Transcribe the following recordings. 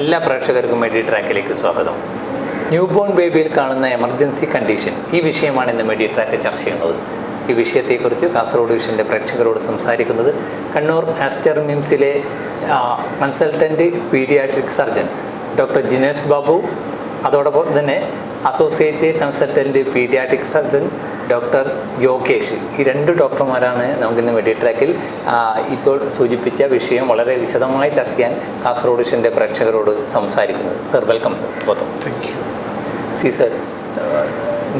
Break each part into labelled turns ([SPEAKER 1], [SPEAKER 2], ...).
[SPEAKER 1] എല്ലാ പ്രേക്ഷകർക്കും മെഡി ട്രാക്കിലേക്ക് സ്വാഗതം. ന്യൂ ബോൺ ബേബിയിൽ കാണുന്ന എമർജൻസി കണ്ടീഷൻ ഈ വിഷയമാണ് ഇന്ന് മെഡി ട്രാക്ക് ചർച്ച ചെയ്യുന്നത്. ഈ വിഷയത്തെക്കുറിച്ച് കാസർഗോഡ് വിഷന്റെ പ്രേക്ഷകരോട് സംസാരിക്കുന്നത് Kannur Aster മിംസിലെ consultant paediatric surgeon doctor Jinesh Babu അതോടൊപ്പം തന്നെ associate consultant paediatric surgeon doctor Yogesh. ഈ രണ്ട് ഡോക്ടർമാരാണ് നമുക്കിന്ന് മെഡി ട്രാക്കിൽ ഇപ്പോൾ സൂചിപ്പിച്ച വിഷയം വളരെ വിശദമായി ചർച്ച ചെയ്യാൻ കാസർഗോഡ് വിഷന്റെ പ്രേക്ഷകരോട് സംസാരിക്കുന്നത്. Sir welcome sir. Gautham
[SPEAKER 2] thank you
[SPEAKER 1] see sir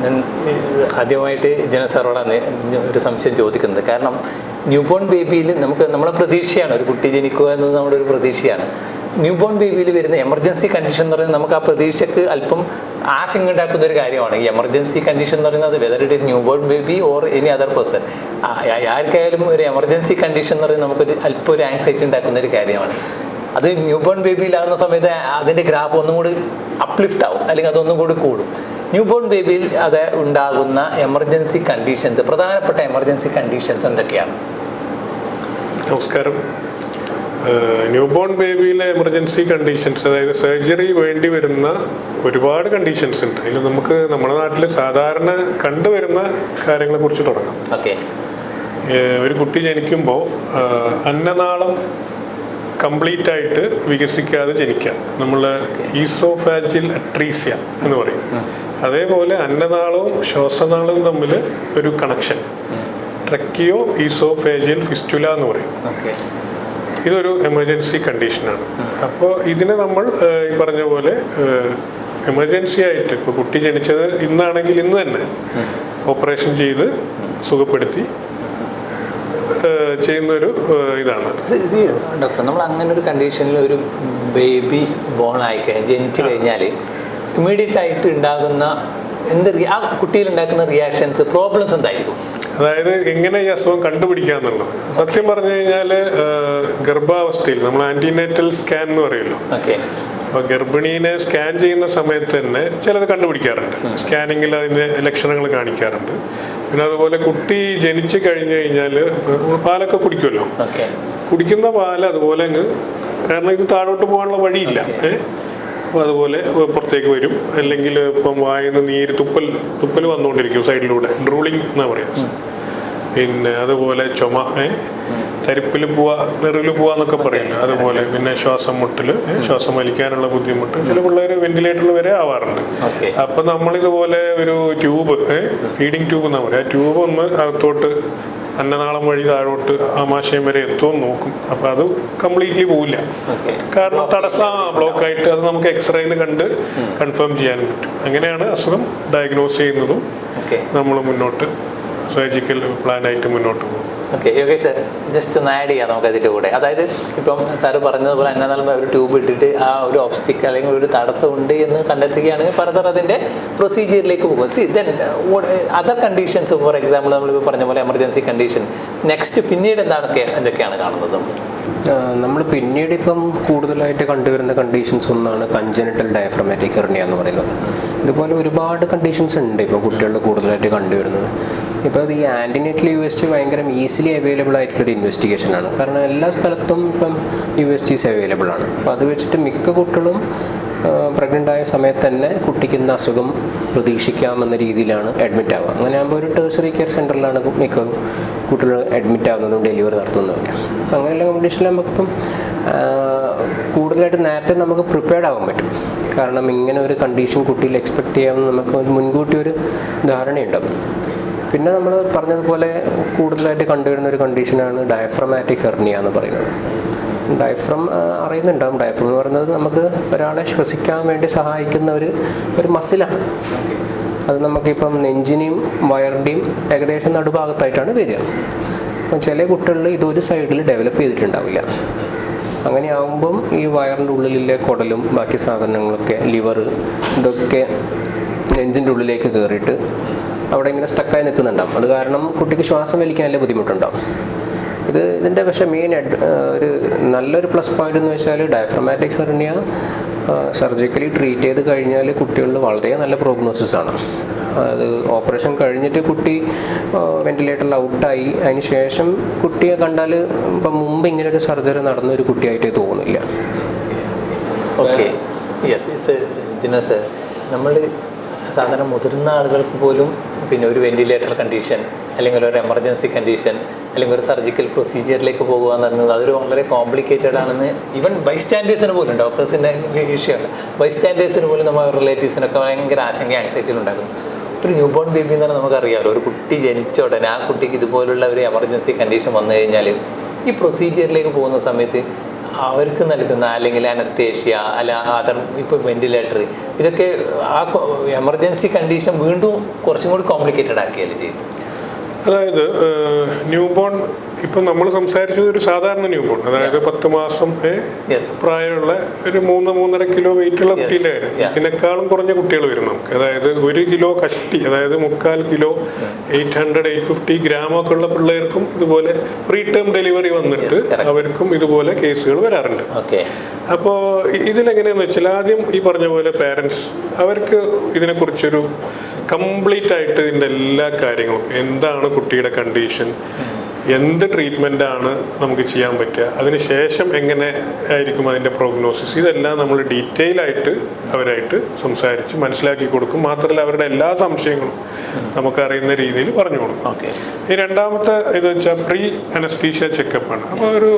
[SPEAKER 1] ഞാൻ ആദ്യമായിട്ട് ജന സാറോടാണ് ഒരു സംശയം ചോദിക്കുന്നത്. കാരണം ന്യൂബോൺ ബേബിയിൽ നമുക്ക് നമ്മളെ പ്രതീക്ഷയാണ് ഒരു കുട്ടി ജനിക്കുക എന്നത് നമ്മുടെ ഒരു പ്രതീക്ഷയാണ്. ന്യൂബോൺ ബേബിയിൽ വരുന്ന എമർജൻസി കണ്ടീഷൻ എന്ന് പറയുന്നത് നമുക്ക് ആ പ്രതീക്ഷയ്ക്ക് അല്പം ആശങ്ക ഉണ്ടാക്കുന്ന ഒരു കാര്യമാണ്. ഈ എമർജൻസി കണ്ടീഷൻ എന്ന് പറയുന്നത് whether it is new born baby or any other person ആർക്കായാലും ഒരു എമർജൻസി കണ്ടീഷൻ എന്ന് പറയുന്നത് നമുക്കൊരു അല്പം ഒരു ആങ്സൈറ്റി ഉണ്ടാക്കുന്ന ഒരു കാര്യമാണ്. അത് ന്യൂ ബോൺ ബേബിയിലാകുന്ന സമയത്ത് അതിന്റെ ഗ്രാഫ് ഒന്നും കൂടി അപ്ലിഫ്റ്റ് ആവും. അല്ലെങ്കിൽ അതൊന്നും കൂടി കൂടും. ന്യൂ ബോൺ ബേബിയിൽ അത് ഉണ്ടാകുന്ന എമർജൻസി കണ്ടീഷൻസ് പ്രധാനപ്പെട്ട എമർജൻസി കണ്ടീഷൻസ് എന്തൊക്കെയാണ്?
[SPEAKER 2] നമസ്കാരം. ന്യൂബോൺ ബേബിയിലെ എമർജൻസി കണ്ടീഷൻസ് അതായത് സർജറി വേണ്ടി വരുന്ന ഒരുപാട് കണ്ടീഷൻസ് ഉണ്ട്. അതിൽ നമുക്ക് നമ്മുടെ നാട്ടിൽ സാധാരണ കണ്ടുവരുന്ന കാര്യങ്ങളെ കുറിച്ച് തുടങ്ങാം. ഒരു കുട്ടി ജനിക്കുമ്പോൾ അന്നനാളം കംപ്ലീറ്റ് ആയിട്ട് വികസിക്കാതെ ജനിക്കാം നമ്മൾ ഈസോഫാജിൽ അട്രീസിയ എന്ന് പറയും. അതേപോലെ അന്നനാളവും ശ്വാസനാളവും തമ്മിൽ ഒരു കണക്ഷൻ ട്രക്കിയോ ഈസോഫേജിയൽ ഫിസ്റ്റുല എന്ന് പറയും. ഇതൊരു എമർജൻസി കണ്ടീഷനാണ് അപ്പോൾ ഇതിനെ നമ്മൾ ഈ പറഞ്ഞ പോലെ എമർജൻസി ആയിട്ട് ഇപ്പോൾ കുട്ടി ജനിച്ചത് ഇന്നാണെങ്കിൽ ഇന്ന് തന്നെ ഓപ്പറേഷൻ ചെയ്ത് സുഖപ്പെടുത്തി ചെയ്യുന്നൊരു ഇതാണ്.
[SPEAKER 1] ഡോക്ടർ നമ്മൾ അങ്ങനെ ഒരു കണ്ടീഷനിൽ ഒരു ബേബി ബോൺ ആയി കഴിഞ്ഞാൽ ജനിച്ചു കഴിഞ്ഞാൽ ഇമ്മീഡിയറ്റ് ആയിട്ട് ഉണ്ടാകുന്ന എന്ത് ആ കുട്ടിയിൽ ഉണ്ടാക്കുന്ന റിയാക്ഷൻസ് പ്രോബ്ലംസ് എന്തായിരിക്കും?
[SPEAKER 2] അതായത് എങ്ങനെ ഈ അസുഖം കണ്ടുപിടിക്കാന്നുള്ളത്. സത്യം പറഞ്ഞു കഴിഞ്ഞാൽ ഗർഭാവസ്ഥയിൽ നമ്മൾ ആന്റിനേറ്റൽ സ്കാൻ എന്ന് പറയുമല്ലോ. അപ്പൊ ഗർഭിണീനെ സ്കാൻ ചെയ്യുന്ന സമയത്ത് തന്നെ ചിലത് കണ്ടുപിടിക്കാറുണ്ട്. സ്കാനിങ്ങിൽ അതിന്റെ ലക്ഷണങ്ങൾ കാണിക്കാറുണ്ട്. പിന്നെ അതുപോലെ കുട്ടി ജനിച്ചു കഴിഞ്ഞു കഴിഞ്ഞാൽ പാലൊക്കെ കുടിക്കുമല്ലോ. കുടിക്കുന്ന പാൽ അതുപോലെ അങ്ങ് കാരണം ഇത് താഴോട്ട് പോകാനുള്ള വഴിയില്ല. ഏ? അപ്പോൾ അതുപോലെ പുറത്തേക്ക് വരും. അല്ലെങ്കിൽ ഇപ്പം വായുന്ന നീര് തുപ്പൽ തുപ്പൽ വന്നുകൊണ്ടിരിക്കും സൈഡിലൂടെ. ഡ്രൂളിങ് എന്നാ പറയാം. പിന്നെ അതുപോലെ ചുമ ഏ? തരിപ്പിൽ പോവാ നെറിൽ പോവാന്നൊക്കെ പറയില്ല? അതുപോലെ പിന്നെ ശ്വാസം മുട്ടൽ ശ്വാസം വലിക്കാനുള്ള ബുദ്ധിമുട്ട്. ചില പിള്ളേർ വെന്റിലേറ്ററിൽ വരെ ആവാറുണ്ട്. അപ്പൊ നമ്മളിതുപോലെ ഒരു ട്യൂബ് ഫീഡിങ് ട്യൂബ് എന്നാ പറയാ. ആ ട്യൂബ് ഒന്ന് അകത്തോട്ട് അന്നനാളം വഴി താഴോട്ട് ആമാശയം വരെ എത്തുമെന്ന് നോക്കും. അപ്പൊ അത് കംപ്ലീറ്റ്ലി പോവില്ല. കാരണം തടസ്സം ബ്ലോക്ക് ആയിട്ട്. അത് നമുക്ക് എക്സ്റേയിൽ കണ്ട് കൺഫേം ചെയ്യാൻ പറ്റും. അങ്ങനെയാണ് അസുഖം ഡയഗ്നോസ് ചെയ്യുന്നതും നമ്മൾ മുന്നോട്ട് സർജിക്കൽ പ്ലാൻ ആയിട്ട് മുന്നോട്ട് പോകും
[SPEAKER 1] ഓക്കെ യോഗേഷ് ജസ്റ്റ് ഒന്ന് ആഡ് ചെയ്യാം നമുക്ക് അതിന്റെ കൂടെ. അതായത് ഇപ്പം സാറ് പറഞ്ഞതുപോലെ അന്നനാളും ഒരു ട്യൂബ് ഇട്ടിട്ട് ആ ഒരു ഒബ്സ്റ്റിക് അല്ലെങ്കിൽ ഒരു തടസ്സം ഉണ്ട് എന്ന് കണ്ടെത്തുകയാണെങ്കിൽ ഫർദർ അതിന്റെ പ്രൊസീജിയറിലേക്ക് പോകും. See then other conditions for example നമ്മളിപ്പോൾ പറഞ്ഞ പോലെ എമർജൻസി കണ്ടീഷൻ നെക്സ്റ്റ് പിന്നീട് എന്താണൊക്കെ എന്തൊക്കെയാണ് കാണുന്നത്
[SPEAKER 3] നമ്മൾ? പിന്നീട് ഇപ്പം കൂടുതലായിട്ട് കണ്ടുവരുന്ന കണ്ടീഷൻസ് ഒന്നാണ് കഞ്ചനിറ്റൽ ഡയഫ്രമാറ്റിക് ഹെർണിയ എന്ന് പറയുന്നത്. ഇതുപോലെ ഒരുപാട് കണ്ടീഷൻസ് ഉണ്ട് ഇപ്പോൾ കുട്ടികളിൽ കൂടുതലായിട്ട് കണ്ടുവരുന്നത്. ഇപ്പോൾ ഈ ആന്റിനേറ്റൽ യു എസ് ടി ഭയങ്കര ഈസിലി അവൈലബിൾ ആയിട്ടുള്ളൊരു ഇൻവെസ്റ്റിഗേഷൻ ആണ്. കാരണം എല്ലാ സ്ഥലത്തും ഇപ്പം യു എസ് ടിസ് അവൈലബിൾ ആണ്. അപ്പോൾ അത് വെച്ചിട്ട് മിക്ക കുട്ടികളും പ്രഗ്നന്റ് ആയ സമയത്ത് തന്നെ കുട്ടിക്ക് ഇന്ന അസുഖം പ്രതീക്ഷിക്കാമെന്ന രീതിയിലാണ് അഡ്മിറ്റ് ആവുക. അങ്ങനെ ആകുമ്പോൾ ഒരു ടേഴ്സറി കെയർ സെന്ററിലാണ് മിക്ക കുട്ടികൾ അഡ്മിറ്റ് ആവുന്നതും ഡെലിവറി നടത്തുന്നതൊക്കെ അങ്ങനെയുള്ള കണ്ടീഷനിൽ നമുക്കിപ്പം കൂടുതലായിട്ട് നേരത്തെ നമുക്ക് പ്രിപ്പയർഡ് ആവാൻ പറ്റും. കാരണം ഇങ്ങനെ ഒരു കണ്ടീഷൻ കുട്ടിയിൽ എക്സ്പെക്റ്റ് ചെയ്യാമെന്ന് നമുക്ക് മുൻകൂട്ടി ഒരു ധാരണയുണ്ടാവും പിന്നെ നമ്മൾ പറഞ്ഞതുപോലെ കൂടുതലായിട്ട് കണ്ടുവരുന്ന ഒരു കണ്ടീഷനാണ് ഡയഫ്രമാറ്റിക് ഹെർണിയ എന്ന് പറയുന്നത്. ഡയഫ്രം അറിയുന്നുണ്ടാവും. ഡയഫ്രം എന്ന് പറയുന്നത് നമുക്ക് ഒരാളെ ശ്വസിക്കാൻ വേണ്ടി സഹായിക്കുന്ന ഒരു ഒരു മസിലാണ് അത് നമുക്കിപ്പം നെഞ്ചിനെയും വയറിന്റെയും ഏകദേശം നടുഭാഗത്തായിട്ടാണ് വരിക. അപ്പം ചില കുട്ടികളിൽ ഇതൊരു സൈഡിൽ ഡെവലപ്പ് ചെയ്തിട്ടുണ്ടാവില്ല. അങ്ങനെ ആകുമ്പം ഈ വയറിന്റെ ഉള്ളിലെ കുടലും ബാക്കി സാധനങ്ങളൊക്കെ ലിവർ ഇതൊക്കെ നെഞ്ചിന്റെ ഉള്ളിലേക്ക് കയറിയിട്ട് അവിടെ ഇങ്ങനെ സ്റ്റക്കായി നിൽക്കുന്നുണ്ടാവും. അത് കാരണം കുട്ടിക്ക് ശ്വാസം വലിക്കാൻ നല്ല ബുദ്ധിമുട്ടുണ്ടാവും. ഇത് ഇതിന്റെ പക്ഷേ മെയിൻ ഒരു നല്ലൊരു പ്ലസ് പോയിന്റ് എന്ന് വെച്ചാൽ ഡയഫ്രമാറ്റിക് ഹെർണിയ സർജിക്കലി ട്രീറ്റ് ചെയ്ത് കഴിഞ്ഞാൽ കുട്ടികളിൽ വളരെ നല്ല പ്രോഗ്നോസിസ് ആണ്. അത് ഓപ്പറേഷൻ കഴിഞ്ഞിട്ട് കുട്ടി വെന്റിലേറ്ററിൽ ഔട്ടായി അതിന് ശേഷം കുട്ടിയെ കണ്ടാൽ ഇപ്പം മുമ്പ് ഇങ്ങനെ ഒരു സർജറി നടന്ന ഒരു കുട്ടിയായിട്ടേ തോന്നില്ല
[SPEAKER 1] ഓക്കെ യെസ് ജിനസ് നമ്മൾ സാധാരണ മുതിർന്ന ആളുകൾക്ക് പോലും പിന്നെ ഒരു വെന്റിലേറ്റർ കണ്ടീഷൻ അല്ലെങ്കിൽ ഒരു എമർജൻസി കണ്ടീഷൻ അല്ലെങ്കിൽ ഒരു സർജിക്കൽ പ്രൊസീജിയറിലേക്ക് പോകുക എന്ന് പറയുന്നത് അതൊരു വളരെ കോംപ്ലിക്കേറ്റഡ് ആണെന്ന് ഈവൻ ബൈസ്റ്റാൻഡേഴ്സിന് പോലും ഡോക്ടേഴ്സിന്റെ വിഷയമല്ല ബൈസ്റ്റാൻഡേഴ്സിന് പോലും നമ്മൾ റിലേറ്റീവ്സിനൊക്കെ ഭയങ്കര ആശങ്ക ആങ്സൈറ്റിയിൽ ഉണ്ടാക്കുന്നു. ഒരു ന്യൂ ബോൺ ബേബി എന്ന് പറഞ്ഞാൽ നമുക്കറിയാമല്ലോ ഒരു കുട്ടി ജനിച്ച ഉടനെ ആ കുട്ടിക്ക് ഇതുപോലുള്ള ഒരു എമർജൻസി കണ്ടീഷൻ വന്നു കഴിഞ്ഞാൽ ഈ പ്രൊസീജിയറിലേക്ക് പോകുന്ന സമയത്ത് അവർക്ക് നൽകുന്ന അല്ലെങ്കിൽ അനസ്തേഷ്യ അല്ല അതർ ഇപ്പോൾ വെന്റിലേറ്റർ ഇതൊക്കെ ആ എമർജൻസി കണ്ടീഷൻ വീണ്ടും കുറച്ചും കൂടി കോംപ്ലിക്കേറ്റഡ് ആക്കിയല്ലേ ചെയ്തു
[SPEAKER 2] അതായത് ന്യൂ ബോൺ ഇപ്പം നമ്മൾ സംസാരിച്ചത് ഒരു സാധാരണ ന്യൂ ബോൺ അതായത് പത്ത് മാസം പ്രായമുള്ള ഒരു മൂന്ന് മൂന്നര കിലോ വെയിറ്റ് ഉള്ള കുട്ടീന്റെ കാര്യം. ഇതിനേക്കാളും കുറഞ്ഞ കുട്ടികൾ വരും നമുക്ക്. അതായത് ഒരു കിലോ കഷ്ടി അതായത് മുക്കാൽ kilo eight hundred eight fifty ഗ്രാമൊക്കെ ഉള്ള പിള്ളേർക്കും ഇതുപോലെ പ്രീ ടേം ഡെലിവറി വന്നിട്ട് അവർക്കും ഇതുപോലെ കേസുകൾ വരാറുണ്ട്. അപ്പോൾ ഇതിലെങ്ങനെയാന്ന് വെച്ചാൽ ആദ്യം ഈ പറഞ്ഞ പോലെ പാരൻസ് അവർക്ക് ഇതിനെക്കുറിച്ചൊരു കംപ്ലീറ്റ് ആയിട്ട് ഇതിന്റെ എല്ലാ കാര്യങ്ങളും എന്താണ് കുട്ടിയുടെ കണ്ടീഷൻ എന്ത് ട്രീറ്റ്മെന്റാണ് ആണ് നമുക്ക് ചെയ്യാൻ പറ്റുക? അതിനുശേഷം എങ്ങനെ ആയിരിക്കും അതിന്റെ പ്രോഗ്നോസിസ് ഇതെല്ലാം നമ്മൾ ഡീറ്റെയിൽ ആയിട്ട് അവരായിട്ട് സംസാരിച്ച് മനസ്സിലാക്കി കൊടുക്കും. മാത്രമല്ല അവരുടെ എല്ലാ സംശയങ്ങളും നമുക്കറിയുന്ന രീതിയിൽ പറഞ്ഞു കൊടുക്കും. ഈ രണ്ടാമത്തെ ഇത് വെച്ചാൽ പ്രീ അനസ്തീഷ്യ ചെക്കപ്പാണ് അപ്പോൾ ഒരു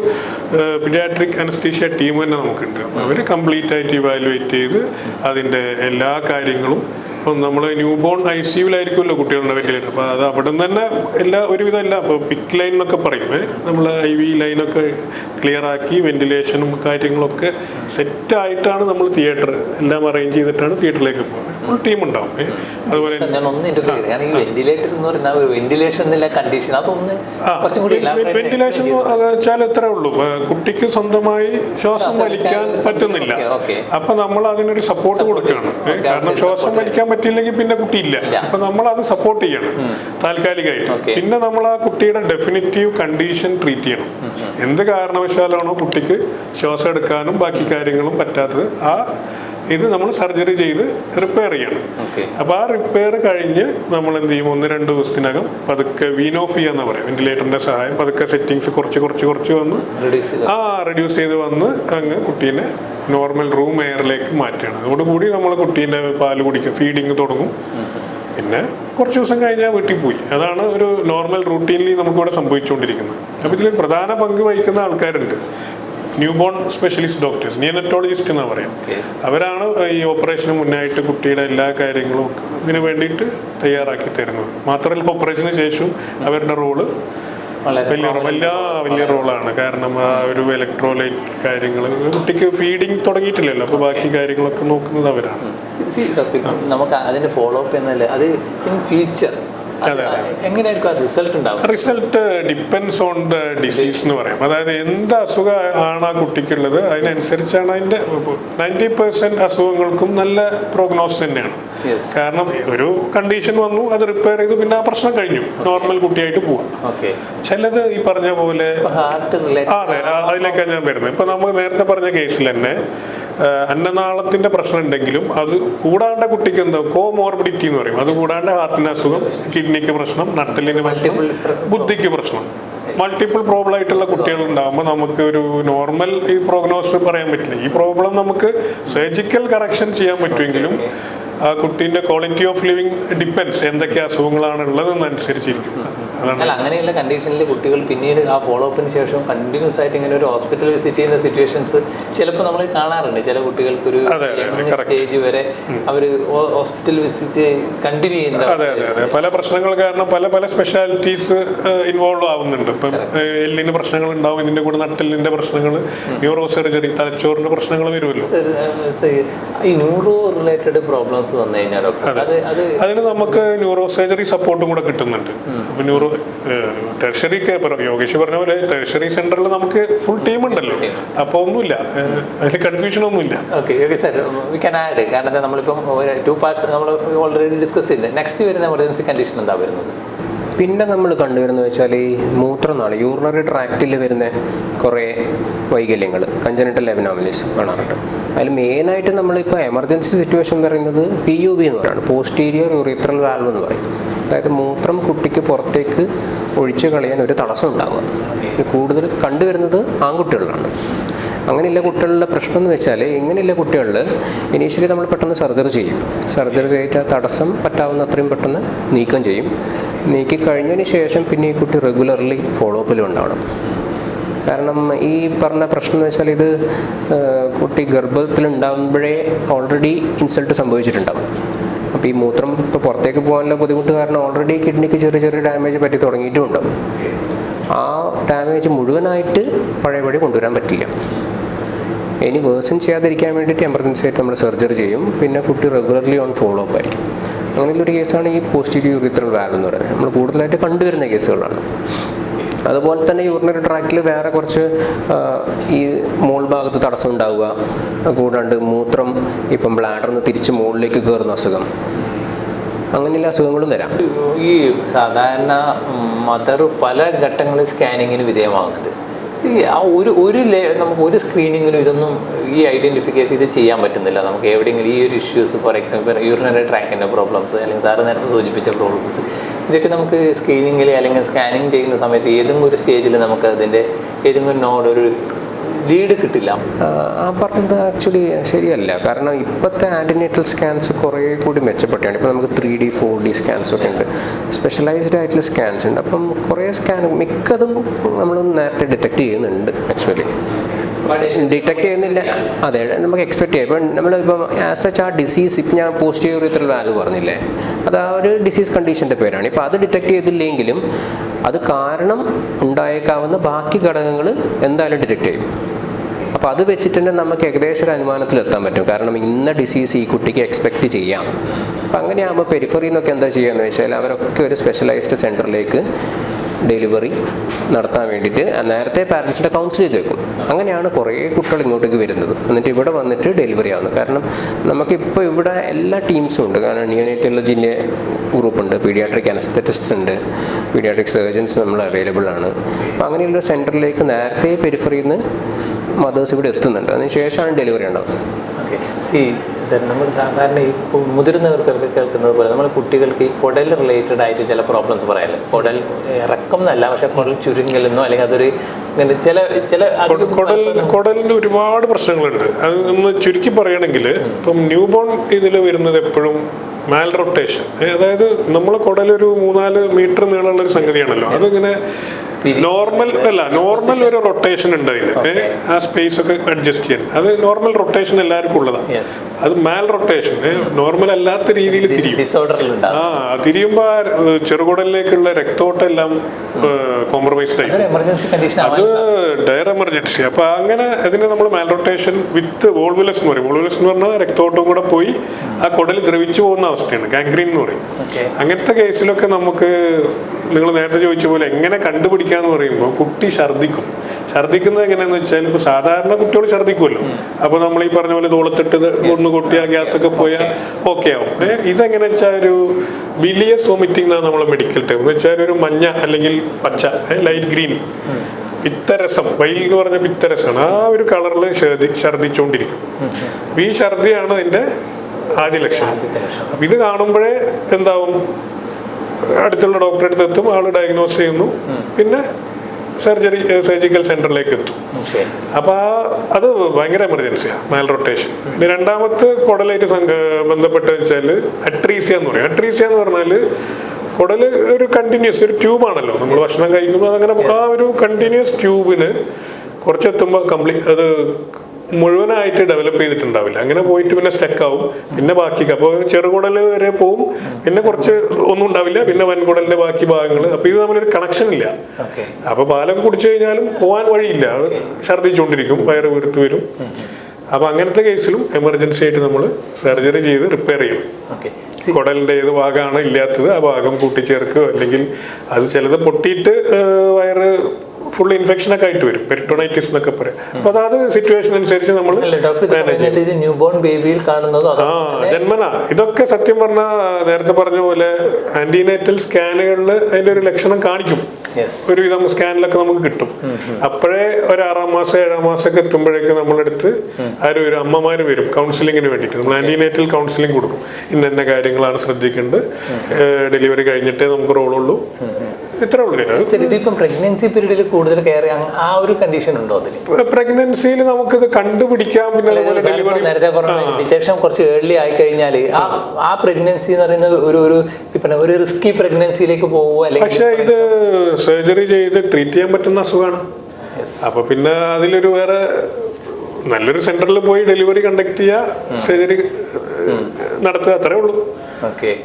[SPEAKER 2] പിഡിയാട്രിക് അനസ്തീഷ്യ ടീം തന്നെ നമുക്കുണ്ട്. അപ്പോൾ അവർ കംപ്ലീറ്റ് ആയിട്ട് ഇവാലുവേറ്റ് ചെയ്ത് അതിന്റെ എല്ലാ കാര്യങ്ങളും ഇപ്പം നമ്മൾ ന്യൂ ബോൺ ഐ സിയുലായിരിക്കുമല്ലോ കുട്ടികളുടെ വലിയ അപ്പോൾ അത് അവിടെ നിന്ന് തന്നെ എല്ലാ ഒരുവിധം എല്ലാ ഇപ്പോൾ പിക്ക് ലൈൻ എന്നൊക്കെ പറയും. നമ്മൾ ഐ വി ലൈനൊക്കെ ക്ലിയർ ആക്കി വെന്റിലേഷനും കാര്യങ്ങളൊക്കെ സെറ്റ് ആയിട്ടാണ് നമ്മൾ തിയേറ്റർ എല്ലാം അറേഞ്ച് ചെയ്തിട്ടാണ് തിയേറ്ററിലേക്ക് പോകുന്നത് ഉണ്ടാവും അതുപോലെ
[SPEAKER 1] ഞാൻ ഒന്ന് ഇന്റർവ്യൂ ചെയ്യണം കാരണം ഈ വെന്റിലേറ്റർ എന്ന് പറയുന്ന വെന്റിലേഷൻ കണ്ടീഷൻ കുറച്ചും കൂടി
[SPEAKER 2] വെന്റിലേഷൻ. വെച്ചാൽ ഇത്രേ ഉള്ളൂ. കുട്ടിക്ക് സ്വന്തമായി ശ്വാസം വലിക്കാൻ പറ്റുന്നില്ല. അപ്പൊ നമ്മൾ അതിനൊരു സപ്പോർട്ട് കൊടുക്കുകയാണ്. കാരണം ശ്വാസം വലിക്കാൻ പറ്റിയില്ലെങ്കിൽ പിന്നെ കുട്ടിയില്ല ഇല്ല. അപ്പൊ നമ്മൾ അത് സപ്പോർട്ട് ചെയ്യണം താൽക്കാലികമായിട്ട്. പിന്നെ നമ്മൾ ആ കുട്ടിയുടെ ഡെഫിനറ്റീവ് കണ്ടീഷൻ ട്രീറ്റ് ചെയ്യണം. എന്ത് കാരണവശാലാണോ കുട്ടിക്ക് ശ്വാസം എടുക്കാനും ബാക്കി കാര്യങ്ങളും പറ്റാത്തത് ആ ഇത് നമ്മൾ സർജറി ചെയ്ത് റിപ്പയർ ചെയ്യണം.
[SPEAKER 1] അപ്പൊ
[SPEAKER 2] അപ്പോൾ ആ റിപ്പയർ കഴിഞ്ഞ് നമ്മൾ എന്ത് ചെയ്യും? ഒന്ന് രണ്ട് ദിവസത്തിനകം പതുക്കെ വീനോഫ് എന്ന് പറയും. വെന്റിലേറ്ററിന്റെ സഹായം പതുക്കെ സെറ്റിങ്സ് കുറച്ച് കുറച്ച് കുറച്ച് വന്ന് ആ റെഡ്യൂസ് ചെയ്ത് വന്ന് അങ്ങ് കുട്ടീനെ നോർമൽ റൂം എയറിലേക്ക് മാറ്റുകയാണ്. അതോടുകൂടി നമ്മൾ കുട്ടീന്റെ പാൽ കുടിക്കും ഫീഡിങ് തുടങ്ങും. പിന്നെ കുറച്ച് ദിവസം കഴിഞ്ഞാൽ വീട്ടിൽ പോയി. അതാണ് ഒരു നോർമൽ റൂട്ടീനിൽ നമുക്കിവിടെ സംഭവിച്ചുകൊണ്ടിരിക്കുന്നത്. അപ്പോൾ ഇതിൽ പ്രധാന പങ്ക് വഹിക്കുന്ന ആൾക്കാരുണ്ട്. New born specialist doctors neonatologist എന്നാണ് പറയാം അവരാണ് ഈ ഓപ്പറേഷന് മുന്നായിട്ട് കുട്ടിയുടെ എല്ലാ കാര്യങ്ങളും ഇതിനു വേണ്ടിയിട്ട് തയ്യാറാക്കി തരുന്നത്. മാത്രമല്ല ഓപ്പറേഷന് ശേഷം അവരുടെ
[SPEAKER 1] റോൾ
[SPEAKER 2] വലിയ വലിയ വലിയ റോളാണ് കാരണം ആ ഒരു ഇലക്ട്രോലൈറ്റ് കാര്യങ്ങൾ കുട്ടിക്ക് ഫീഡിങ് തുടങ്ങിയിട്ടില്ലല്ലോ. അപ്പോൾ ബാക്കി കാര്യങ്ങളൊക്കെ നോക്കുന്നത് അവരാണ്.
[SPEAKER 1] നമുക്ക് അതിന്റെ ഫോളോ അപ്പ് എന്നല്ലേ? അത് ഇൻ ഫ്യൂച്ചർ. എങ്ങനെയായിരിക്കും റിസൾട്ട് ഉണ്ടാവും
[SPEAKER 2] result depends on the disease എന്ന് പറയും. അതായത് എന്ത് അസുഖം ആണ് ആ കുട്ടിക്കുള്ളത്? അതിനനുസരിച്ചാണ് അതിന്റെ നയന്റി പെർസെന്റ് അസുഖങ്ങൾക്കും നല്ല പ്രോഗ്നോസ് തന്നെയാണ്. കാരണം ഒരു കണ്ടീഷൻ വന്നു അത് റിപ്പയർ ചെയ്തു പിന്നെ ആ പ്രശ്നം കഴിഞ്ഞു. നോർമൽ കുട്ടിയായിട്ട് പോവാം. ചിലത് ഈ പറഞ്ഞ പോലെ അതെ അതിലേക്കാണ് ഞാൻ വരുന്നത്. ഇപ്പൊ നമ്മൾ നേരത്തെ പറഞ്ഞ കേസിൽ തന്നെ അന്നനാളത്തിന്റെ പ്രശ്നം ഉണ്ടെങ്കിലും അത് കൂടാണ്ട് കുട്ടിക്ക് എന്തോ കോമോർബിഡിറ്റി എന്ന് പറയും. അത് കൂടാണ്ട് ഹാർട്ടിന് അസുഖം കിഡ്നിക്ക് പ്രശ്നം നട്ടലിന് പ്രശ്നം ബുദ്ധിക്ക് പ്രശ്നം. മൾട്ടിപ്പിൾ പ്രോബ്ലം ആയിട്ടുള്ള കുട്ടികൾ ഉണ്ടാകുമ്പോൾ നമുക്ക് ഒരു നോർമൽ ഈ പ്രോഗ്നോസ് പറയാൻ പറ്റില്ല. ഈ പ്രോബ്ലം നമുക്ക് സർജിക്കൽ കറക്ഷൻ ചെയ്യാൻ പറ്റുമെങ്കിലും ആ കുട്ടീന്റെ ക്വാളിറ്റി ഓഫ് ലിവിങ് ഡിപ്പെൻസ് എന്തൊക്കെ അസുഖങ്ങളാണ് ഉള്ളതെന്നനുസരിച്ചിരിക്കും
[SPEAKER 1] അല്ല അങ്ങനെയുള്ള കണ്ടീഷനിൽ കുട്ടികൾ പിന്നീട് ആ ഫോളോ അപ്പിന് ശേഷം കണ്ടിന്യൂസ് ആയിട്ട് ഇങ്ങനെ ഒരു ഹോസ്പിറ്റൽ വിസിറ്റ് ചെയ്യുന്ന സിറ്റുവേഷൻസ് ചിലപ്പോൾ നമ്മൾ കാണാറുണ്ട്. ചില കുട്ടികൾക്ക് ഒരു. സ്റ്റേജ് വരെ അവർ ഹോസ്പിറ്റൽ വിസിറ്റ് കണ്ടിന്യൂ ചെയ്യുന്ന
[SPEAKER 2] പല പ്രശ്നങ്ങൾ കാരണം പല പല സ്പെഷ്യാലിറ്റീസ് ഇൻവോൾവ് ആവുന്നുണ്ട്. ഇപ്പം എല്ലിന്റെ എല്ലിന് പ്രശ്നങ്ങൾ ഉണ്ടാവും ഇതിന്റെ കൂടെ നട്ടെല്ലിന്റെ പ്രശ്നങ്ങൾ ന്യൂറോ സർജറി തലച്ചോറിന്റെ പ്രശ്നങ്ങൾ വരുമല്ലോ.
[SPEAKER 1] ഈ ന്യൂറോ റിലേറ്റഡ് പ്രോബ്ലംസ് വന്നു കഴിഞ്ഞാൽ അത്. അത്
[SPEAKER 2] അതിന് നമുക്ക് ന്യൂറോ സർജറി സപ്പോർട്ടും കൂടെ കിട്ടുന്നുണ്ട്. ന്യൂറോ ടെർഷറി യോഗേഷ് പറഞ്ഞ പോലെ ടെറിഷറി സെന്ററിൽ നമുക്ക് ഫുൾ ടീം ഉണ്ടല്ലോ. അപ്പോൾ ഒന്നുമില്ല. അതിൽ കൺഫ്യൂഷൻ ഒന്നുമില്ല.
[SPEAKER 1] Okay sir we can add കാരണം നമ്മളിപ്പം ടു പാർട്സ് നമ്മൾ ഓൾറെഡി ഡിസ്കസ് ചെയ്തിട്ടുണ്ട് നെക്സ്റ്റ് വരുന്ന എമർജൻസി കണ്ടീഷൻ എന്താ വരുന്നത്?
[SPEAKER 3] പിന്നെ നമ്മൾ കണ്ടുവരുന്നത് വെച്ചാൽ ഈ മൂത്രനാൾ യൂറിനറി ട്രാക്റ്റിൽ വരുന്ന കുറേ വൈകല്യങ്ങൾ. കഞ്ചനിറ്റൽ എബനോമലീസ് കാണാറുണ്ട്. അതിൽ മെയിനായിട്ട് നമ്മളിപ്പോൾ എമർജൻസി സിറ്റുവേഷൻ പറയുന്നത് പി യു ബി എന്ന് പറയുന്നത് പോസ്റ്റീരിയർ യൂറിത്രൽ വാൽവ് എന്ന് പറയും. അതായത് മൂത്രം കുട്ടിക്ക് പുറത്തേക്ക് ഒഴിച്ചു കളയാൻ ഒരു തടസ്സം ഉണ്ടാകുക ഇത് കൂടുതൽ കണ്ടുവരുന്നത് ആൺകുട്ടികളിലാണ്. അങ്ങനെയുള്ള കുട്ടികളുടെ പ്രശ്നം എന്ന് വെച്ചാൽ ഇങ്ങനെയുള്ള കുട്ടികളിൽ ഇനീഷ്യലി നമ്മൾ പെട്ടെന്ന് സർജറി ചെയ്യും. സർജറി ചെയ്തിട്ട് ആ തടസ്സം പറ്റാവുന്ന അത്രയും പെട്ടെന്ന് നീക്കം ചെയ്യും. നീക്കി കഴിഞ്ഞതിന് ശേഷം പിന്നെ ഈ കുട്ടി റെഗുലർലി ഫോളോ അപ്പിലും ഉണ്ടാവണം. കാരണം ഈ പറഞ്ഞ പ്രശ്നം എന്ന് വെച്ചാൽ ഇത് കുട്ടി ഗർഭത്തിൽ ഉണ്ടാകുമ്പോഴേ ഓൾറെഡി ഇൻസൾട്ട് സംഭവിച്ചിട്ടുണ്ടാവും. അപ്പോൾ ഈ മൂത്രം ഇപ്പോൾ പുറത്തേക്ക് പോകാനുള്ള ബുദ്ധിമുട്ട് കാരണം ഓൾറെഡി കിഡ്നിക്ക് ചെറിയ ചെറിയ ഡാമേജ് പറ്റി തുടങ്ങിയിട്ടുമുണ്ടാവും ആ ഡാമേജ് മുഴുവനായിട്ട് പഴയപടി കൊണ്ടുവരാൻ പറ്റില്ല. ഇനി വേഴ്സൺ ചെയ്യാതിരിക്കാൻ വേണ്ടിയിട്ട് എമർജൻസി ആയിട്ട് നമ്മൾ സർജറി ചെയ്യും. പിന്നെ കുട്ടി റെഗുലർലി ഓൺ ഫോളോ അപ്പ് ആയിരിക്കും അങ്ങനെയുള്ളൊരു കേസാണ് ഈ പോസിറ്റീവ് യൂറിത്രൽ വാൽവ് എന്ന് പറയുന്നത്. നമ്മൾ കൂടുതലായിട്ട് കണ്ടുവരുന്ന കേസുകളാണ്. അതുപോലെ തന്നെ യൂറിനറി ട്രാക്കിൽ വേറെ കുറച്ച് ഈ മോൾ ഭാഗത്ത് തടസ്സം ഉണ്ടാവുക. കൂടാണ്ട് മൂത്രം ഇപ്പം ബ്ലാഡറിന്ന് തിരിച്ച് മുകളിലേക്ക് കയറുന്ന അസുഖം. അങ്ങനെയുള്ള അസുഖങ്ങളും വരാം.
[SPEAKER 1] ഈ സാധാരണ മദർ പല ഘട്ടങ്ങളിൽ സ്കാനിങ്ങിന് വിധേയമാകുന്നുണ്ട് ആ ഒരു ഒരു ലേ- നമുക്ക് ഒരു സ്ക്രീനിങ്ങിനും ഇതൊന്നും ഈ ഐഡന്റിഫിക്കേഷൻ ഇത് ചെയ്യാൻ പറ്റുന്നില്ല. നമുക്ക് എവിടെയെങ്കിലും ഈ ഒരു ഇഷ്യൂസ് ഫോർ എക്സാമ്പിൾ യൂറിനറി ട്രാക്കിന്റെ പ്രോബ്ലംസ് അല്ലെങ്കിൽ സാറ് നേരത്തെ സൂചിപ്പിച്ച പ്രോബ്ലംസ് ഇതൊക്കെ നമുക്ക് സ്ക്രീനിങ്ങിൽ അല്ലെങ്കിൽ സ്കാനിങ് ചെയ്യുന്ന സമയത്ത് ഏതെങ്കിലും ഒരു സ്റ്റേജിൽ നമുക്ക് അതിന്റെ ഏതെങ്കിലും നോഡ് ഒരു ലീഡ് കിട്ടില്ല.
[SPEAKER 3] ആ, പറഞ്ഞത് ആക്ച്വലി ശരിയല്ല. കാരണം ഇപ്പോഴത്തെ ആന്റിനേറ്റൽ സ്കാൻസ് കുറേ കൂടി മെച്ചപ്പെട്ടാണ്. ഇപ്പോൾ നമുക്ക് three D four D scans ഒക്കെ ഉണ്ട്. സ്പെഷ്യലൈസ്ഡ് ആയിട്ടുള്ള സ്കാൻസ് ഉണ്ട്. അപ്പം കുറേ സ്കാൻ മിക്കതും നമ്മൾ നേരത്തെ ഡിറ്റക്ട് ചെയ്യുന്നുണ്ട് ആക്ച്വലി ഡിറ്റക്ട് ചെയ്യുന്നില്ല. അതെ നമുക്ക് എക്സ്പെക്ട് ചെയ്യാം. ഇപ്പം നമ്മളിപ്പം ആസ് സച്ച് ആ ഡിസീസ് ഇപ്പം ഞാൻ പോസ്റ്റ് ഇത്ര വാല്യൂ പറഞ്ഞില്ലേ? അത് ആ ഒരു ഡിസീസ് കണ്ടീഷന്റെ പേരാണ്. ഇപ്പം അത് ഡിറ്റക്ട് ചെയ്തില്ലെങ്കിലും അത് കാരണം ഉണ്ടായേക്കാവുന്ന ബാക്കി ഘടകങ്ങൾ എന്തായാലും ഡിറ്റക്ട് ചെയ്യും. അപ്പോൾ അത് വെച്ചിട്ട് നമുക്ക് ഏകദേശം ഒരു അനുമാനത്തിൽ എത്താൻ പറ്റും. കാരണം ഇന്ന ഡിസീസ് ഈ കുട്ടിക്ക് എക്സ്പെക്റ്റ് ചെയ്യാം. അപ്പം അങ്ങനെയാകുമ്പോൾ പെരിഫറിയിൽ നിന്നൊക്കെ എന്താ ചെയ്യുകയെന്ന് വെച്ചാൽ അവരൊക്കെ ഒരു സ്പെഷ്യലൈസ്ഡ് സെന്ററിലേക്ക് ഡെലിവറി നടത്താൻ വേണ്ടിയിട്ട് നേരത്തെ പാരൻസിന്റെ കൗൺസിൽ ചെയ്ത് വെക്കും. അങ്ങനെയാണ് കുറേ കുട്ടികൾ ഇങ്ങോട്ടേക്ക് വരുന്നത്. എന്നിട്ട് ഇവിടെ വന്നിട്ട് ഡെലിവറി ആവുന്നത്. കാരണം നമുക്കിപ്പോൾ ഇവിടെ എല്ലാ ടീംസും ഉണ്ട്. കാരണം നിയോനേറ്റോളജിന്റെ ഗ്രൂപ്പുണ്ട് പീഡിയാട്രിക് അനസ്തറ്റിസ്റ്റ് ഉണ്ട്. പീഡിയാട്രിക് സർജൻസ് നമ്മൾ അവൈലബിൾ ആണ്. അപ്പോൾ അങ്ങനെയുള്ള സെന്ററിലേക്ക് നേരത്തെ പെരിഫറിയിൽ നിന്ന് മദേഴ്സ് ഇവിടെ എത്തുന്നുണ്ട്. അതിന് ശേഷമാണ് ഡെലിവറി ഉണ്ടാവുന്നത്.
[SPEAKER 1] ഓക്കെ സി സർ നമ്മൾ സാധാരണ ഇപ്പോൾ മുതിർന്നവർക്കൊക്കെ കേൾക്കുന്നത് പോലെ നമ്മൾ കുട്ടികൾക്ക് ഈ കുടൽ റിലേറ്റഡ് ആയിട്ട് ചില പ്രോബ്ലംസ് പറയാമല്ലോ കുടൽ ഇറക്കം എന്നല്ല പക്ഷെ കുടൽ ചുരുങ്ങലെന്നോ അല്ലെങ്കിൽ അതൊരു ഇങ്ങനെ ചില ചില
[SPEAKER 2] കുടൽ കുടലിന് ഒരുപാട് പ്രശ്നങ്ങളുണ്ട്. അത് ഒന്ന് ചുരുക്കി പറയുകയാണെങ്കിൽ ഇപ്പം ന്യൂ ബോൺ ഇതിൽ വരുന്നത് എപ്പോഴും മാൽ റൊട്ടേഷൻ അതായത് നമ്മളെ കുടലൊരു മൂന്നാൽ മീറ്റർ നീളമുള്ള ഒരു സംഗതിയാണല്ലോ. അതിങ്ങനെ നോർമൽ അല്ല നോർമൽ ഒരു റൊട്ടേഷൻ ഉണ്ട് അതിന്. ആ സ്പേസ് ഒക്കെ അഡ്ജസ്റ്റ് ചെയ്യാൻ. അത് നോർമൽ റൊട്ടേഷൻ എല്ലാവർക്കും ഉള്ളതാണ് അത് മാൽ റൊട്ടേഷൻ നോർമൽ അല്ലാത്ത രീതിയിൽ തിരിയും. ആ തിരിയുമ്പോ ചെറുകുടലിലേക്കുള്ള രക്തോട്ടം എല്ലാം കോംപ്രമൈസ്ഡ് ആയി. അത് ഡയർ എമർജൻസി അപ്പൊ അങ്ങനെ അതിന് നമ്മൾ മാൽ റൊട്ടേഷൻ വിത്ത് വോൾവുലസ് എന്ന് പറയും. വോൾവുലസ് എന്ന് പറഞ്ഞാൽ രക്തോട്ടം കൂടെ പോയി ആ കുടൽ ദ്രവിച്ചു പോകുന്ന അവസ്ഥയാണ്. ഗാംഗ്രീൻ എന്ന് പറയും. അങ്ങനത്തെ കേസിലൊക്കെ നമുക്ക് നിങ്ങൾ നേരത്തെ ചോദിച്ച പോലെ എങ്ങനെ കണ്ടുപിടിക്കാന്ന് പറയുമ്പോൾ കുട്ടി ഛർദ്ദിക്കും. ഛർദ്ദിക്കുന്നത് എങ്ങനെയാന്ന് വെച്ചാൽ ഇപ്പൊ സാധാരണ കുട്ടികൾ ഛർദ്ദിക്കുമല്ലോ. അപ്പൊ നമ്മൾ ഈ പറഞ്ഞ പോലെ തോളത്തിട്ട് ഒന്ന് ഗ്യാസൊക്കെ ഗ്യാസ് ഒക്കെ പോയാൽ ഓക്കെ ആവും. ഇതെങ്ങനെ വെച്ചാൽ ഒരു ബിലിയസ് വോമിറ്റിംഗ് ആണ് നമ്മൾ മെഡിക്കൽ ടൈം എന്ന് വെച്ചാൽ ഒരു മഞ്ഞ അല്ലെങ്കിൽ പച്ച ലൈറ്റ് ഗ്രീൻ പിത്തരസം വൈൽ എന്ന് പറഞ്ഞ പിത്തരസമാണ് ആ ഒരു കളറിൽ ഛർദി ഈ ഛർദിയാണ് അതിന്റെ ആദ്യ ലക്ഷണം. ഇത് കാണുമ്പോഴേ എന്താവും? അടുത്തുള്ള ഡോക്ടറെ അടുത്ത് എത്തും ആൾ ഡയഗ്നോസ് ചെയ്യുന്നു. പിന്നെ സർജറി സർജിക്കൽ സെന്ററിലേക്ക് എത്തും. അപ്പൊ ആ അത് ഭയങ്കര എമർജൻസിയാണ് മാൽ റൊട്ടേഷൻ പിന്നെ രണ്ടാമത്തെ കുടലായിട്ട് ബന്ധപ്പെട്ട് വെച്ചാൽ അട്രീസിയ എന്ന് പറയും. അട്രീസിയ എന്ന് പറഞ്ഞാൽ കുടൽ ഒരു കണ്ടിന്യൂസ് ഒരു ട്യൂബാണല്ലോ നമ്മൾ ഭക്ഷണം കഴിക്കുമ്പോൾ അതങ്ങനെ ആ ഒരു കണ്ടിന്യൂസ് ട്യൂബിന് കുറച്ചെത്തുമ്പോൾ കംപ്ലീറ്റ് അത് മുഴുവനായിട്ട് ഡെവലപ്പ് ചെയ്തിട്ടുണ്ടാവില്ല. അങ്ങനെ പോയിട്ട് പിന്നെ സ്റ്റക്ക് ആവും. പിന്നെ ബാക്കി അപ്പോൾ ചെറുകുടൽ വരെ പോവും. പിന്നെ കുറച്ച് ഒന്നും ഉണ്ടാവില്ല. പിന്നെ വൻകുടലിന്റെ ബാക്കി ഭാഗങ്ങൾ അപ്പൊ ഇത് തമ്മിലൊരു കണക്ഷൻ ഇല്ല.
[SPEAKER 1] ഓക്കെ
[SPEAKER 2] അപ്പൊ പാലൊക്കെ കുടിച്ചു കഴിഞ്ഞാലും പോകാൻ വഴിയില്ല. ഛർദ്ദിച്ചുകൊണ്ടിരിക്കും. വയറ് വീർത്ത് വരും. അപ്പൊ അങ്ങനത്തെ കേസിലും എമർജൻസി ആയിട്ട് നമ്മൾ സർജറി ചെയ്ത് റിപ്പയർ ചെയ്യും. കുടലിന്റെ ഏത് ഭാഗമാണ് ഇല്ലാത്തത് ആ ഭാഗം കൂട്ടിച്ചേർക്കുകയോ അല്ലെങ്കിൽ അത് ചിലത് പൊട്ടിയിട്ട് വയറ് ഫുൾ ഇൻഫെക്ഷൻ ഒക്കെ ആയിട്ട് വരും. പെരിട്ടോണൈറ്റിസ് എന്നൊക്കെ പറയാം. അപ്പൊ അതാത് സിറ്റുവേഷൻ അനുസരിച്ച് നമ്മൾ
[SPEAKER 1] ന്യൂ ബോൺ ബേബിയിൽ കാണുന്നതോ അതോ
[SPEAKER 2] ആ ജന്മന. ഇതൊക്കെ സത്യം പറഞ്ഞ നേരത്തെ പറഞ്ഞ പോലെ ആന്റിനേറ്റൽ സ്കാനുകളിൽ അതിന്റെ ഒരു ലക്ഷണം കാണിക്കും. ഒരുവിധം സ്കാനിലൊക്കെ നമുക്ക് കിട്ടും. അപ്പോഴേ ഒരു ആറാം മാസം ഏഴാം മാസം മാസമൊക്കെ എത്തുമ്പോഴേക്ക് നമ്മളെടുത്ത് ആരും ഒരു അമ്മമാര് വരും കൗൺസിലിങ്ങിന് വേണ്ടിയിട്ട്. നമ്മൾ ആന്റിനേറ്റൽ കൗൺസിലിംഗ് കൊടുക്കും. ഇന്ന ഇന്ന കാര്യങ്ങളാണ് ശ്രദ്ധിക്കേണ്ടത്. ഡെലിവറി കഴിഞ്ഞിട്ടേ നമുക്ക് റോളുള്ളൂ. ഇത്രേ ഉള്ളൂ
[SPEAKER 1] ഇതിപ്പം പ്രഗ്നൻസി പീരീഡിൽ കൂടുതൽ കെയർ ആ ഒരു കണ്ടീഷൻ ഉണ്ടോ അതിൽ
[SPEAKER 2] പ്രഗ്നൻസിയിൽ നമുക്കിത് കണ്ടുപിടിക്കാം പിന്നെ
[SPEAKER 1] നേരത്തെ പറഞ്ഞ ഡിറ്റക്ഷൻ കുറച്ച് ഏർലി ആയി കഴിഞ്ഞാൽ ആ ആ പ്രഗ്നൻസി എന്ന് പറയുന്ന ഒരു ഒരു ഒരു റിസ്കി പ്രഗ്നൻസിയിലേക്ക് പോകുക അല്ലെങ്കിൽ
[SPEAKER 2] പക്ഷെ ഇത് സർജറി ചെയ്ത് ട്രീറ്റ് ചെയ്യാൻ പറ്റുന്ന അസുഖമാണ്. അപ്പൊ പിന്നെ അതിലൊരു വേറെ നല്ലൊരു സെന്ററിൽ പോയി ഡെലിവറി കണ്ടക്ട് ചെയ്യുക സർജറി നടത്തുക അത്രേ ഉള്ളൂ.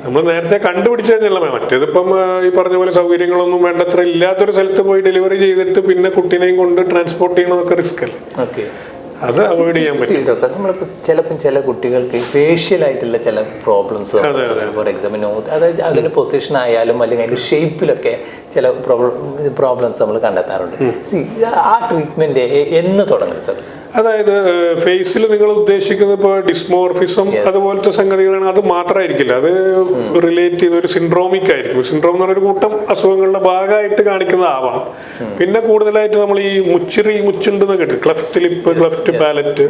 [SPEAKER 2] നമ്മൾ നേരത്തെ കണ്ടുപിടിച്ചു കഴിഞ്ഞാൽ മറ്റേതിപ്പം ഈ പറഞ്ഞ പോലെ സൗകര്യങ്ങളൊന്നും വേണ്ടത്ര ഇല്ലാത്തൊരു സ്ഥലത്ത് പോയി ഡെലിവറി ചെയ്തിട്ട് പിന്നെ കുട്ടീനെയും കൊണ്ട് ട്രാൻസ്പോർട്ട് ചെയ്യണമൊക്കെ റിസ്ക് അല്ലേ? അത് അവോയ്ഡ് ചെയ്യാൻ പറ്റും.
[SPEAKER 1] നമ്മളിപ്പോൾ ചിലപ്പം ചില കുട്ടികൾക്ക് ഫേഷ്യൽ ആയിട്ടുള്ള ചില പ്രോബ്ലംസ്. ഫോർ എക്സാമ്പിൾ അതായത് അതിന്റെ പൊസിഷൻ ആയാലും അല്ലെങ്കിൽ അതിന്റെ ഷേപ്പിലൊക്കെ ചില പ്രോബ്ലംസ് നമ്മൾ കണ്ടെത്താറുണ്ട്. ആ ട്രീറ്റ്മെന്റ് എന്ന് തുടങ്ങുന്നത് സർ
[SPEAKER 2] അതായത് ഫേസിൽ നിങ്ങൾ ഉദ്ദേശിക്കുന്നത് ഇപ്പോൾ ഡിസ്മോർഫിസം അതുപോലത്തെ സംഗതികളാണ് അത് മാത്രമായിരിക്കില്ല അത് റിലേറ്റ് ചെയ്ത ഒരു സിൻഡ്രോമിക് ആയിരിക്കും. സിൻഡ്രോം എന്ന് പറഞ്ഞൊരു കൂട്ടം അസുഖങ്ങളുടെ ഭാഗമായിട്ട് കാണിക്കുന്നതാവാം. പിന്നെ കൂടുതലായിട്ട് നമ്മൾ ഈ മുച്ചിറി മുച്ചുണ്ടെന്ന് കേട്ടു ക്ലഫ്റ്റ് ലിപ്പ് ക്ലഫ്റ്റ് പാലറ്റ്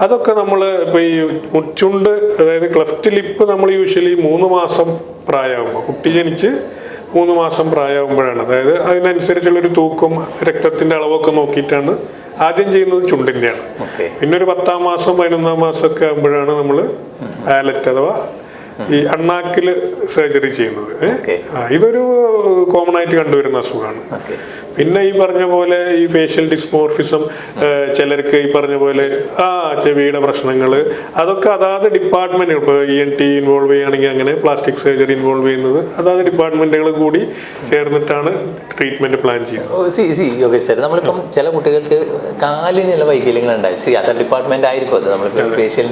[SPEAKER 2] അതൊക്കെ നമ്മൾ ഇപ്പോൾ ഈ മുച്ചുണ്ട് അതായത് ക്ലഫ്റ്റ് ലിപ്പ് നമ്മൾ യൂഷ്വലി മൂന്ന് മാസം പ്രായമാകുമ്പോൾ കുട്ടി ജനിച്ച് മൂന്ന് മാസം പ്രായമാകുമ്പോഴാണ്. അതായത് അതിനനുസരിച്ചുള്ളൊരു തൂക്കും രക്തത്തിന്റെ അളവൊക്കെ നോക്കിയിട്ടാണ് ആദ്യം ചെയ്യുന്നത് ചുണ്ടിന്റെയാണ്. പിന്നെ ഒരു പത്താം മാസം പതിനൊന്നാം മാസം ഒക്കെ ആകുമ്പോഴാണ് നമ്മൾ ആലറ്റ് അഥവാ ഈ അണ്ണാക്കിൽ സർജറി ചെയ്യുന്നത്. ഇതൊരു കോമൺ ആയിട്ട് കണ്ടുവരുന്ന അസുഖമാണ്. പിന്നെ ഈ പറഞ്ഞ പോലെ ഈ ഫേഷ്യൽ ഡിസ്മോർഫിസം ചിലർക്ക് ഈ പറഞ്ഞ പോലെ ആ ചെവിയുടെ പ്രശ്നങ്ങൾ അതൊക്കെ അതാത് ഡിപ്പാർട്ട്മെന്റ് ഇപ്പോൾ ഇ എൻ ടി ഇൻവോൾവ് ചെയ്യുകയാണെങ്കിൽ അങ്ങനെ പ്ലാസ്റ്റിക് സർജറി ഇൻവോൾവ് ചെയ്യുന്നത് അതാത് ഡിപ്പാർട്ട്മെന്റുകൾ കൂടി ചേർന്നിട്ടാണ് ട്രീറ്റ്മെന്റ് പ്ലാൻ ചെയ്യുന്നത്.
[SPEAKER 1] നമ്മളിപ്പം ചില കുട്ടികൾക്ക് കാലിനുള്ള വൈകല്യങ്ങൾ ഉണ്ടായി സി അതർ ഡിപ്പാർട്ട്മെന്റ് ആയിരിക്കും അത്. നമ്മൾ ഫേഷ്യൽ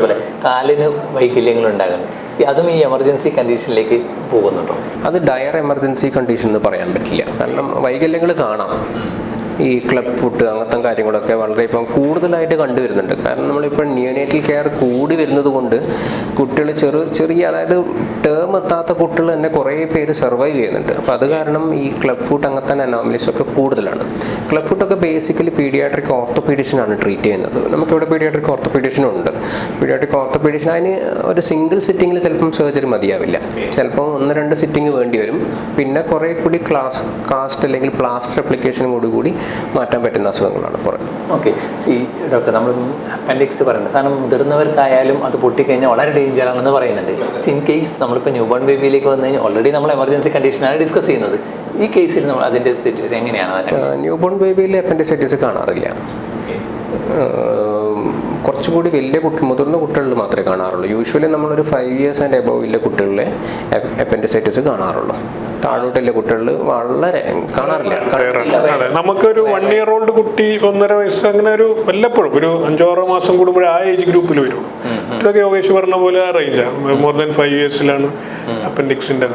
[SPEAKER 1] പോലെ കാലിന് വൈകല്യങ്ങൾ ഉണ്ടാകുന്നത് അതും ഈ എമർജൻസി കണ്ടീഷനിലേക്ക് പോകുന്നുണ്ടോ?
[SPEAKER 3] അത് ഡയർ എമർജൻസി കണ്ടീഷൻ എന്ന് പറയാൻ പറ്റില്ല. കാരണം വൈകല്യങ്ങൾ കാണാം. ഈ ക്ലബ് ഫുഡ് അങ്ങനത്തെ കാര്യങ്ങളൊക്കെ വളരെ ഇപ്പം കൂടുതലായിട്ട് കണ്ടുവരുന്നുണ്ട്. കാരണം നമ്മളിപ്പോൾ നിയോനേറ്റൽ കെയർ കൂടി വരുന്നത് കൊണ്ട് കുട്ടികൾ ചെറു ചെറിയ അതായത് ടേം എത്താത്ത കുട്ടികൾ തന്നെ കുറേ പേര് സർവൈവ് ചെയ്യുന്നുണ്ട്. അപ്പോൾ അത് കാരണം ഈ ക്ലബ് ഫുഡ് അങ്ങനത്തെ അനോമലീസ് ഒക്കെ കൂടുതലാണ്. ക്ലബ് ഫുഡൊക്കെ ബേസിക്കലി പീഡിയാട്രിക് ഓർത്തോപീഡിഷനാണ് ട്രീറ്റ് ചെയ്യുന്നത്. നമുക്കിവിടെ പീഡിയാട്രിക് ഓർത്തോപീഡിഷനും ഉണ്ട്. പീഡിയാട്രിക് ഓർത്തോപീഡിഷൻ അതിന് ഒരു സിംഗിൾ സിറ്റിങ്ങിൽ ചിലപ്പം സർജറി മതിയാവില്ല. ചിലപ്പം ഒന്ന് രണ്ട് സിറ്റിംഗ് വേണ്ടി വരും. പിന്നെ കുറേ കൂടി ക്ലാസ് കാസ്റ്റ് അല്ലെങ്കിൽ പ്ലാസ്റ്റർ അപ്ലിക്കേഷനും കൂടി കൂടി മാറ്റാൻ പറ്റുന്ന അസുഖങ്ങളാണ് പുറത്ത്
[SPEAKER 1] ഓക്കെ സി ഡോക്ടർ നമ്മൾ അപ്പൻഡിക്സ് പറയുന്നത്. സാധനം മുതിർന്നവർക്കായാലും അത് പൊട്ടിക്കഴിഞ്ഞാൽ വളരെ ഡേഞ്ചർ ആണെന്ന് പറയുന്നുണ്ട്. സി ഇൻ കേസ് നമ്മളിപ്പോൾ ന്യൂ ബോൺ ബേബിയിലേക്ക് വന്നു കഴിഞ്ഞാൽ ഓൾറെഡി നമ്മൾ എമർജൻസി കണ്ടീഷനാണ് ഡിസ്കസ് ചെയ്യുന്നത്. ഈ കേസിൽ നമ്മൾ അതിന്റെ സിറ്റുവേഷൻ എങ്ങനെയാണ്? ന്യൂബോൺ
[SPEAKER 3] ന്യൂ ബോൺ ബേബിയിൽ അപ്പൻഡിസൈറ്റിസ് കാണാറില്ല. കുറച്ചുകൂടി വലിയ കുട്ടി മുതിർന്ന കുട്ടികളിൽ മാത്രമേ കാണാറുള്ളൂ. യൂഷ്വലി നമ്മളൊരു ഫൈവ് ഇയേഴ്സ് ആൻഡ് എബവ് വലിയ കുട്ടികളിലെ അപ്പൻഡിസൈറ്റിസ് കാണാറുള്ളൂ. താഴോട്ടുള്ള കുട്ടികളിൽ വളരെ കാണാറില്ല.
[SPEAKER 2] നമുക്കൊരു വൺ ഇയർ ഓൾഡ് കുട്ടി ഒന്നര വയസ്സ് അങ്ങനെ ഒരു വല്ലപ്പോഴും ഒരു അഞ്ചോ ആറോ മാസം കൂടുമ്പോഴേ ആ ഏജ് ഗ്രൂപ്പിൽ വരും. ഇതൊക്കെ യോഗേഷ് പറഞ്ഞ പോലെ ആ റേഞ്ചാണ് മോർ ദാൻ ഫൈവ് ഇയേഴ്സിലാണ് അപ്പൻഡിക്സിന്റെ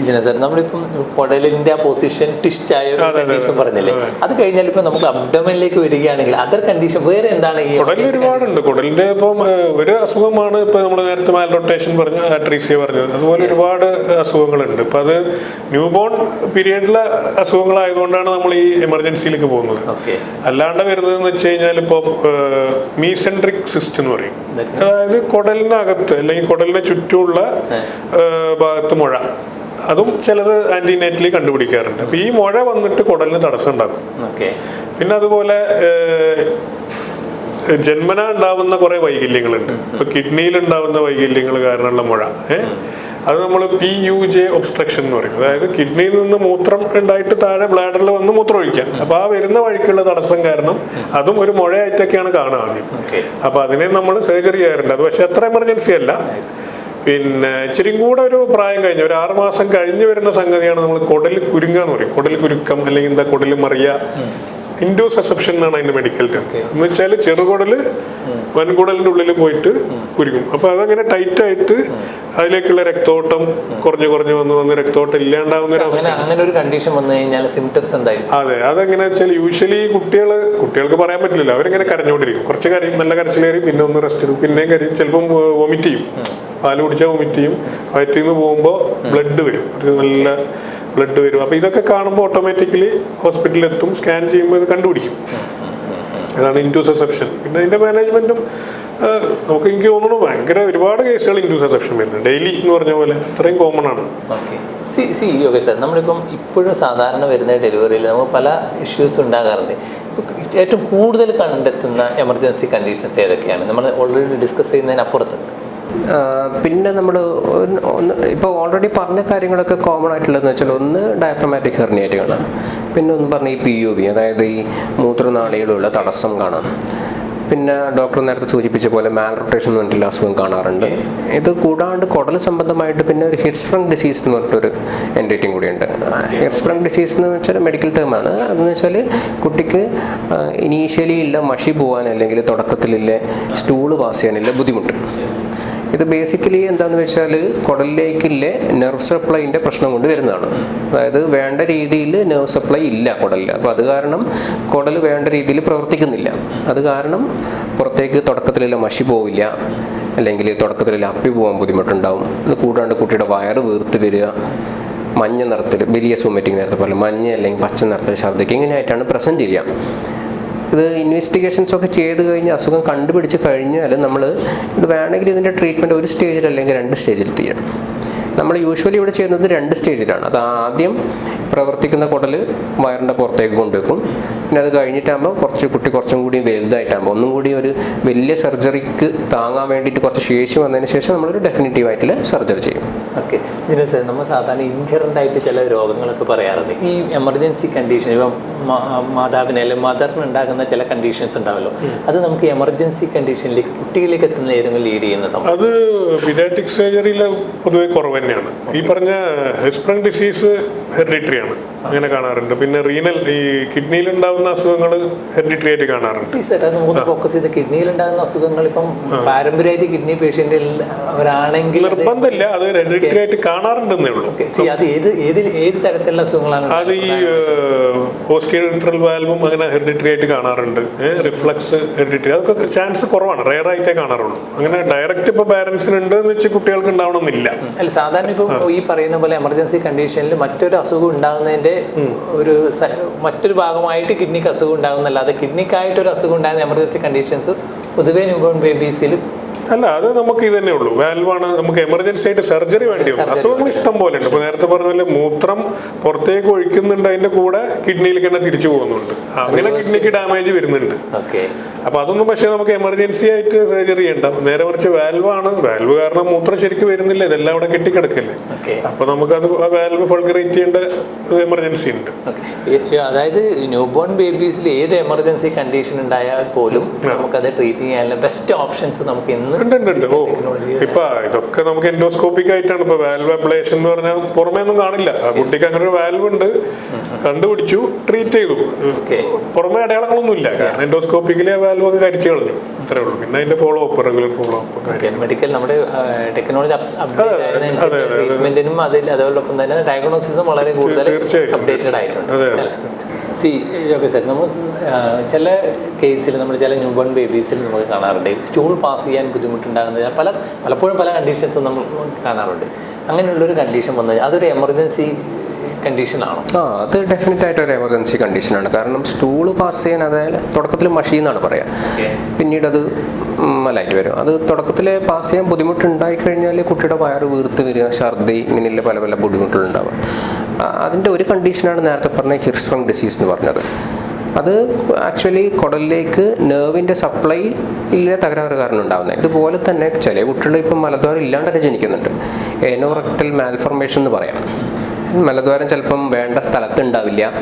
[SPEAKER 1] ഇതിനെ സാർ നമ്മളിപ്പം കുടലിന്റെ ആ പൊസിഷൻ ട്വിസ്റ്റ് ആയ
[SPEAKER 2] അതെ,
[SPEAKER 1] കണ്ടീഷൻ. പറഞ്ഞില്ലേ? അത് കഴിഞ്ഞാൽ ഇപ്പൊ നമുക്ക് അബ്ഡമനിലേക്ക് വരികയാണെങ്കിൽ അതർ കണ്ടീഷൻ വേറെ എന്താണ് ഈ
[SPEAKER 2] കുടലിൽ ഒരുപാടുണ്ട്. കുടലിന്റെ ഇപ്പം ഒരു അസുഖമാണ് ഇപ്പൊ നമ്മൾ നേരത്തെ മാൽ റൊട്ടേഷൻ പറഞ്ഞു ആട്രീസിയ പറഞ്ഞത്. അതുപോലെ ഒരുപാട് അസുഖങ്ങളുണ്ട്. ഇപ്പൊ അത് ന്യൂ ബോൺ പീരിയഡിലെ അസുഖങ്ങളായതുകൊണ്ടാണ് നമ്മൾ ഈ എമർജൻസിയിലേക്ക് പോകുന്നത്. അല്ലാണ്ട് വരുന്നതെന്ന് വെച്ച് കഴിഞ്ഞാൽ ഇപ്പോൾ മീസെൻട്രിക് സിസ്റ്റ് എന്ന് പറയും. അതായത് കുടലിനകത്ത് അല്ലെങ്കിൽ കുടലിന് ചുറ്റുമുള്ള ഭാഗത്ത് മുഴ. അതും ചിലത് ആന്റിനേറ്റലി കണ്ടുപിടിക്കാറുണ്ട്. അപ്പൊ ഈ മുഴ വന്നിട്ട് കുടലിന് തടസ്സം ഉണ്ടാക്കും. പിന്നെ അതുപോലെ ജന്മന ഉണ്ടാവുന്ന കുറെ വൈകല്യങ്ങളുണ്ട്. ഇപ്പൊ കിഡ്നിയിൽ ഉണ്ടാവുന്ന വൈകല്യങ്ങൾ കാരണമുള്ള മുഴ ഏഹ് അത് നമ്മൾ പി യു ജെ ഒബ്സ്ട്രക്ഷൻ എന്ന് പറയും. അതായത് കിഡ്നിയിൽ നിന്ന് മൂത്രം ഉണ്ടായിട്ട് താഴെ ബ്ലാഡറിൽ വന്ന് മൂത്രം ഒഴിക്കാം. അപ്പൊ ആ വരുന്ന വഴിക്കുള്ള തടസ്സം കാരണം അതും ഒരു മുഴയായിട്ടൊക്കെയാണ് കാണുക ആദ്യം.
[SPEAKER 1] അപ്പോൾ
[SPEAKER 2] അപ്പൊ അതിനെ നമ്മൾ സർജറി ചെയ്യാറുണ്ട്. അത് പക്ഷെ അത്ര എമർജൻസി അല്ല. പിന്നെ ഇച്ചിരി കൂടെ ഒരു പ്രായം കഴിഞ്ഞ ഒരു ആറ് മാസം കഴിഞ്ഞ് വരുന്ന സംഗതിയാണ് നമ്മൾ കുടൽ കുരുങ്ങ എന്ന് പറയും. കുടൽ കുരുക്കം അല്ലെങ്കിൽ എന്താ കുടൽ മറിയ ഇൻഡോ സസെപ്ഷൻ എന്നാണ് അതിന്റെ മെഡിക്കൽ ടേം എന്ന് വെച്ചാൽ ചെറുകുടൽ വൻകുടലിന്റെ ഉള്ളിൽ പോയിട്ട് കുരുങ്ങും. അപ്പൊ അതങ്ങനെ ടൈറ്റ് ആയിട്ട് അതിലേക്കുള്ള രക്തോട്ടം കുറഞ്ഞു കുറഞ്ഞു വന്ന് വന്ന് രക്തോട്ടം ഇല്ലാണ്ടാവുന്ന
[SPEAKER 1] അങ്ങനെ ഒരു കണ്ടീഷൻ വന്നു കഴിഞ്ഞാൽ സിംറ്റംസ്
[SPEAKER 2] അതെ അതെങ്ങനെ വെച്ചാൽ യൂഷ്വലി കുട്ടികൾ കുട്ടികൾക്ക് പറയാൻ പറ്റില്ല അവരിങ്ങനെ കരഞ്ഞോണ്ടിരിക്കും കുറച്ച് കരയും നല്ല കരച്ചിലേറി പിന്നെ ഒന്ന് റെസ്റ്റ് എടുക്കും. പിന്നെയും കരയും. ചിലപ്പം വൊമിറ്റ് ചെയ്യും. പാൽ കുടിച്ചാൽ വൊമിറ്റ് ചെയ്യും. വയറ്റിൽ നിന്ന് പോകുമ്പോൾ ബ്ലഡ് വരും. നല്ല ബ്ലഡ് വരും. അപ്പോൾ ഇതൊക്കെ കാണുമ്പോൾ ഓട്ടോമാറ്റിക്കലി ഹോസ്പിറ്റലിൽ എത്തും സ്കാൻ ചെയ്യുമ്പോൾ ഇത് കണ്ടുപിടിക്കും. അതാണ് അസെപ്ഷൻ പിന്നെ അതിന്റെ മാനേജ്മെന്റും നമുക്ക് എനിക്ക് തോന്നുന്നു ഭയങ്കര ഒരുപാട് കേസുകൾ ഇന്റൂസെപ്ഷൻ വരുന്നുണ്ട്. ഡെയിലി എന്ന് പറഞ്ഞ പോലെ അത്രയും കോമൺ ആണ്.
[SPEAKER 1] സി സി യോഗ സാർ നമ്മളിപ്പം ഇപ്പോഴും സാധാരണ വരുന്ന ഡെലിവറിയിൽ നമുക്ക് പല ഇഷ്യൂസ് ഉണ്ടാകാറുണ്ട്. ഏറ്റവും കൂടുതൽ കണ്ടെത്തുന്ന എമർജൻസി കണ്ടീഷൻസ് ഏതൊക്കെയാണ്? നമ്മൾ ഓൾറെഡി ഡിസ്കസ് ചെയ്യുന്നതിനപ്പുറത്ത്.
[SPEAKER 3] പിന്നെ നമ്മൾ ഒന്ന് ഇപ്പോൾ ഓൾറെഡി പറഞ്ഞ കാര്യങ്ങളൊക്കെ കോമൺ ആയിട്ടുള്ളതെന്ന് വെച്ചാൽ ഒന്ന് ഡയഫ്രമാറ്റിക് ഹെർണിയേറ്റുകളാണ് പിന്നെ ഒന്ന് പറഞ്ഞ ഈ പി യു വി അതായത് ഈ മൂത്രനാളികളിലുള്ള തടസ്സം കാണാം. പിന്നെ ഡോക്ടർ നേരത്തെ സൂചിപ്പിച്ച പോലെ മാൽ റൊട്ടേഷൻ എന്ന് പറഞ്ഞിട്ടുള്ള അസുഖം കാണാറുണ്ട്. ഇത് കൂടാണ്ട് കുടൽ സംബന്ധമായിട്ട് പിന്നെ ഒരു ഹിറ്റ്സ്പ്രങ് ഡിസീസ് എന്ന് പറഞ്ഞിട്ടൊരു എന്റിറ്റിയും കൂടിയുണ്ട് ഹിറ്റ്സ്പ്രങ് ഡിസീസ് എന്ന് വെച്ചാൽ മെഡിക്കൽ ടേമാണ് അതെന്ന് വെച്ചാൽ കുട്ടിക്ക് ഇനീഷ്യലി ഇല്ല മഷി പോകാൻ അല്ലെങ്കിൽ തുടക്കത്തിലില്ല സ്റ്റൂൾ പാസ് ചെയ്യാനില്ല ബുദ്ധിമുട്ട്. ഇത് ബേസിക്കലി എന്താണെന്ന് വെച്ചാൽ കുടലിലേക്കില്ലേ നെർവ് സപ്ലൈന്റെ പ്രശ്നം കൊണ്ട് വരുന്നതാണ്. അതായത് വേണ്ട രീതിയിൽ നെർവ് സപ്ലൈ ഇല്ല കുടലിൽ അപ്പോൾ അത് കാരണം കുടൽ വേണ്ട രീതിയിൽ പ്രവർത്തിക്കുന്നില്ല. അത് കാരണം പുറത്തേക്ക് തുടക്കത്തിലുള്ള മഷി പോവില്ല. അല്ലെങ്കിൽ തുടക്കത്തിലുള്ള അപ്പി പോകാൻ ബുദ്ധിമുട്ടുണ്ടാവും. അത് കൂടാണ്ട് കുട്ടിയുടെ വയറ് വീർത്ത് വരിക മഞ്ഞ നിറത്തിൽ വലിയ സോമറ്റിങ് നേരത്തെ പോലെ മഞ്ഞ അല്ലെങ്കിൽ പച്ച നിറത്തിൽ ഛർദ്ദിക്കുക ഇങ്ങനെയായിട്ടാണ് പ്രസന്റ് ചെയ്യുക. ഇത് ഇൻവെസ്റ്റിഗേഷൻസ് ഒക്കെ ചെയ്ത് കഴിഞ്ഞ് അസുഖം കണ്ടുപിടിച്ച് കഴിഞ്ഞാൽ നമ്മൾ ഇത് വേണമെങ്കിൽ ഇതിന്റെ ട്രീറ്റ്മെന്റ് ഒരു സ്റ്റേജിൽ അല്ലെങ്കിൽ രണ്ട് സ്റ്റേജിൽ ചെയ്യണം നമ്മൾ യൂഷ്വലി ഇവിടെ ചെയ്യുന്നത് രണ്ട് സ്റ്റേജിലാണ് അത് ആദ്യം പ്രവർത്തിക്കുന്ന കുടൽ വയറിന്റെ പുറത്തേക്ക് കൊണ്ടുവെക്കും. പിന്നെ അത് കഴിഞ്ഞിട്ടാകുമ്പോൾ കുറച്ച് കുട്ടി കുറച്ചും കൂടി വലുതായിട്ടാകുമ്പോൾ ഒന്നും കൂടി ഒരു വലിയ സർജറിക്ക് താങ്ങാൻ വേണ്ടിയിട്ട് കുറച്ച് ശേഷി വന്നതിന് ശേഷം നമ്മളൊരു ഡെഫിനറ്റീവ് ആയിട്ടുള്ള സർജറി ചെയ്യും.
[SPEAKER 1] ഓക്കെ. ജിനു സാർ നമ്മൾ സാധാരണ ഇൻഹറന്റ് ആയിട്ട് ചില രോഗങ്ങളൊക്കെ പറയാറുണ്ട്. ഈ എമർജൻസി കണ്ടീഷൻ ഇപ്പം മാതാവിന് അല്ലെങ്കിൽ മദറിന് ഉണ്ടാകുന്ന ചില കണ്ടീഷൻസ് ഉണ്ടാവല്ലോ. അത് നമുക്ക് എമർജൻസി കണ്ടീഷനിലേക്ക് കുട്ടികളിലേക്ക് എത്തുന്ന ഏതെങ്കിലും ലീഡ് ചെയ്യുന്ന സംഭവം?
[SPEAKER 2] അത് പീഡിയാട്രിക് സർജറിയിൽ പൊതുവെ കുറവ് തന്നെയാണ്. ഈ പറഞ്ഞ ഹെസ്പ്രങ് ഡിസീസ് ഹെറിഡിറ്ററി ആണ് അങ്ങനെ കാണാറുണ്ട്. പിന്നെ റീനൽ ഈ കിഡ്നിയിൽ ഉണ്ടാകുന്ന അസുഖങ്ങൾ ഹെറിഡിറ്ററി ആയിട്ട് കാണാറുണ്ട്
[SPEAKER 1] നമുക്ക് ഫോക്കസ് ചെയ്ത് കിഡ്നിയിൽ ഉണ്ടാകുന്ന അസുഖങ്ങൾ ഇപ്പം പാരമ്പര്യമായിട്ട് കിഡ്നി പേഷ്യന്റിൽ അവരാണെങ്കിൽ
[SPEAKER 2] നിർബന്ധമില്ല. അത് ഹെറിഡിറ്ററി ആയിട്ട് കാണാറുണ്ടെന്നേ ഉള്ളൂ.
[SPEAKER 1] അത് ഏത് ഏത് ഏത് തരത്തിലുള്ള അസുഖങ്ങളാണ്?
[SPEAKER 2] അത് ഈ ഓസ്റ്റിയോട്രൽ വാൽവും അങ്ങനെ ഹെറിഡിറ്ററി ആയിട്ട് കാണാറുണ്ട് റിഫ്ലക്സ് ഹെറിഡിറ്ററി അതൊക്കെ ചാൻസ് കുറവാണ്. റെയർ ആയിട്ടേ കാണാറുള്ളൂ. അങ്ങനെ ഡയറക്റ്റ് ഇപ്പോൾ പാരന്റ്സിന് ഉണ്ട് എന്ന് വെച്ച് കുട്ടികൾക്ക് ഉണ്ടാവണമെന്നില്ല.
[SPEAKER 1] അല്ല സാധാരണ ഇപ്പോൾ ഈ പറയുന്ന പോലെ എമർജൻസി കണ്ടീഷനിൽ മറ്റൊരു അസുഖം ഉണ്ടാകുന്നതിന്റെ ഒരു മറ്റൊരു ഭാഗമായിട്ട് കിഡ്നിക്ക് അസുഖം ഉണ്ടാകുന്നല്ലാതെ കിഡ്നിക്കായിട്ട് ഒരു അസുഖം ഉണ്ടാകുന്ന എമർജൻസി കണ്ടീഷൻസ് പൊതുവേ ന്യൂബോൺ ബേബീസിൽ
[SPEAKER 2] അല്ല അത് നമുക്ക് ഇത് തന്നെ ഉള്ളൂ. വാൽവാണ് നമുക്ക് എമർജൻസി ആയിട്ട് സർജറി വേണ്ടി വരും. അസുഖങ്ങൾ ഇഷ്ടം പോലെ ഉണ്ട്. ഇപ്പൊ നേരത്തെ പറഞ്ഞ പോലെ മൂത്രം പുറത്തേക്ക് ഒഴിക്കുന്നുണ്ട് അതിന്റെ കൂടെ കിഡ്നിയിലേക്ക് തന്നെ തിരിച്ചു പോകുന്നുണ്ട്. അങ്ങനെ കിഡ്നിക്ക് ഡാമേജ് വരുന്നുണ്ട്. അപ്പൊ അതൊന്നും പക്ഷേ നമുക്ക് എമർജൻസി ആയിട്ട് സർജറി ചെയ്യണ്ട. നേരെ മറിച്ച് വാൽവാണ്. വാൽവ് കാരണം മൂത്രം ശരിക്കും വരുന്നില്ല. ഇതെല്ലാം അവിടെ കെട്ടിക്കിടക്കല്ലേ. അപ്പൊ നമുക്ക് അത് വാൽവ് ഫൾഗറേറ്റ് ചെയ്യേണ്ട എമർജൻസി ഉണ്ട്.
[SPEAKER 1] അതായത് ന്യൂബോൺ ബേബീസിൽ ഏത് എമർജൻസി കണ്ടീഷൻ ഉണ്ടായാൽ പോലും നമുക്കത് ട്രീറ്റ് ചെയ്യാനുള്ള ബെസ്റ്റ് ഓപ്ഷൻസ് നമുക്ക് ഇന്ന്
[SPEAKER 2] ഉണ്ട് ഓ ഇപ്പൊ ഇതൊക്കെ നമുക്ക് എൻഡോസ്കോപ്പിക് ആയിട്ടാണ്. ഇപ്പൊ വാൽവ് അപ്ലേഷൻ എന്ന് പറഞ്ഞാൽ പുറമേ ഒന്നും കാണില്ല. ആ കുട്ടിക്ക് അങ്ങനെ ഒരു വാൽവ് ഉണ്ട്. കണ്ടുപിടിച്ചു ട്രീറ്റ് ചെയ്തു. പുറമേ അടയാളങ്ങളൊന്നുമില്ല. കാരണം എൻഡോസ്കോപ്പിക്കലി ആ വാൽവ് ഒന്ന് കരിച്ചു കളഞ്ഞു. അത്രേ ഉള്ളൂ. പിന്നെ അതിന്റെ follow up regular follow up
[SPEAKER 1] medical നമ്മുടെ ടെക്നോളജി. ട്രീറ്റ്മെന്റിനും അതിൽ അതോടൊപ്പം തന്നെ ഡയഗ്നോസിസും വളരെ കൂടുതൽ
[SPEAKER 2] തീർച്ചയായിട്ടും.
[SPEAKER 1] അപ്ഡേറ്റഡ് ആയിട്ടുണ്ട്. സി ഓക്കെ സാർ നമ്മൾ ചില കേസിൽ നമ്മൾ ചില ന്യൂ ബോൺ ബേബീസിൽ നമുക്ക് കാണാറുണ്ട്. സ്റ്റൂൾ പാസ് ചെയ്യാൻ ബുദ്ധിമുട്ടുണ്ടാകുന്ന പല പലപ്പോഴും പല കണ്ടീഷൻസും നമ്മൾ കാണാറുണ്ട്. അങ്ങനെയുള്ളൊരു കണ്ടീഷൻ വന്നു കഴിഞ്ഞാൽ അതൊരു എമർജൻസി കണ്ടീഷനാണോ
[SPEAKER 3] ആ അത് ഡെഫിനറ്റ് ആയിട്ട് ഒരു എമർജൻസി കണ്ടീഷനാണ് കാരണം സ്റ്റൂൾ പാസ് ചെയ്യാൻ അതായത് തുടക്കത്തിൽ മഷി എന്നാണ് പറയാം. പിന്നീട് അത് മലായിട്ട് വരും. അത് തുടക്കത്തിൽ പാസ് ചെയ്യാൻ ബുദ്ധിമുട്ടുണ്ടായി കഴിഞ്ഞാൽ കുട്ടിയുടെ വയറ് വീർത്ത് വരിക ഛർദി ഇങ്ങനെയുള്ള പല പല ബുദ്ധിമുട്ടുകളുണ്ടാവുക. അതിന്റെ ഒരു കണ്ടീഷനാണ് നേരത്തെ പറഞ്ഞ ഹിർസ്വങ് ഡിസീസ് എന്ന് പറഞ്ഞത്. അത് ആക്ച്വലി കുടലിലേക്ക് നേർവിന്റെ സപ്ലൈ ഇല്ല തകരാറ് കാരണം ഉണ്ടാകുന്നത് ഇതുപോലെ തന്നെ ചില കുട്ടികൾ ഇപ്പം മലദ്വാരം ഇല്ലാണ്ട് തന്നെ ജനിക്കുന്നുണ്ട്. എനോറക്ടൽ മാൽഫർമേഷൻ എന്ന് പറയാം. മലദ്വാരം ചിലപ്പം വേണ്ട സ്ഥലത്തുണ്ടാവില്ല.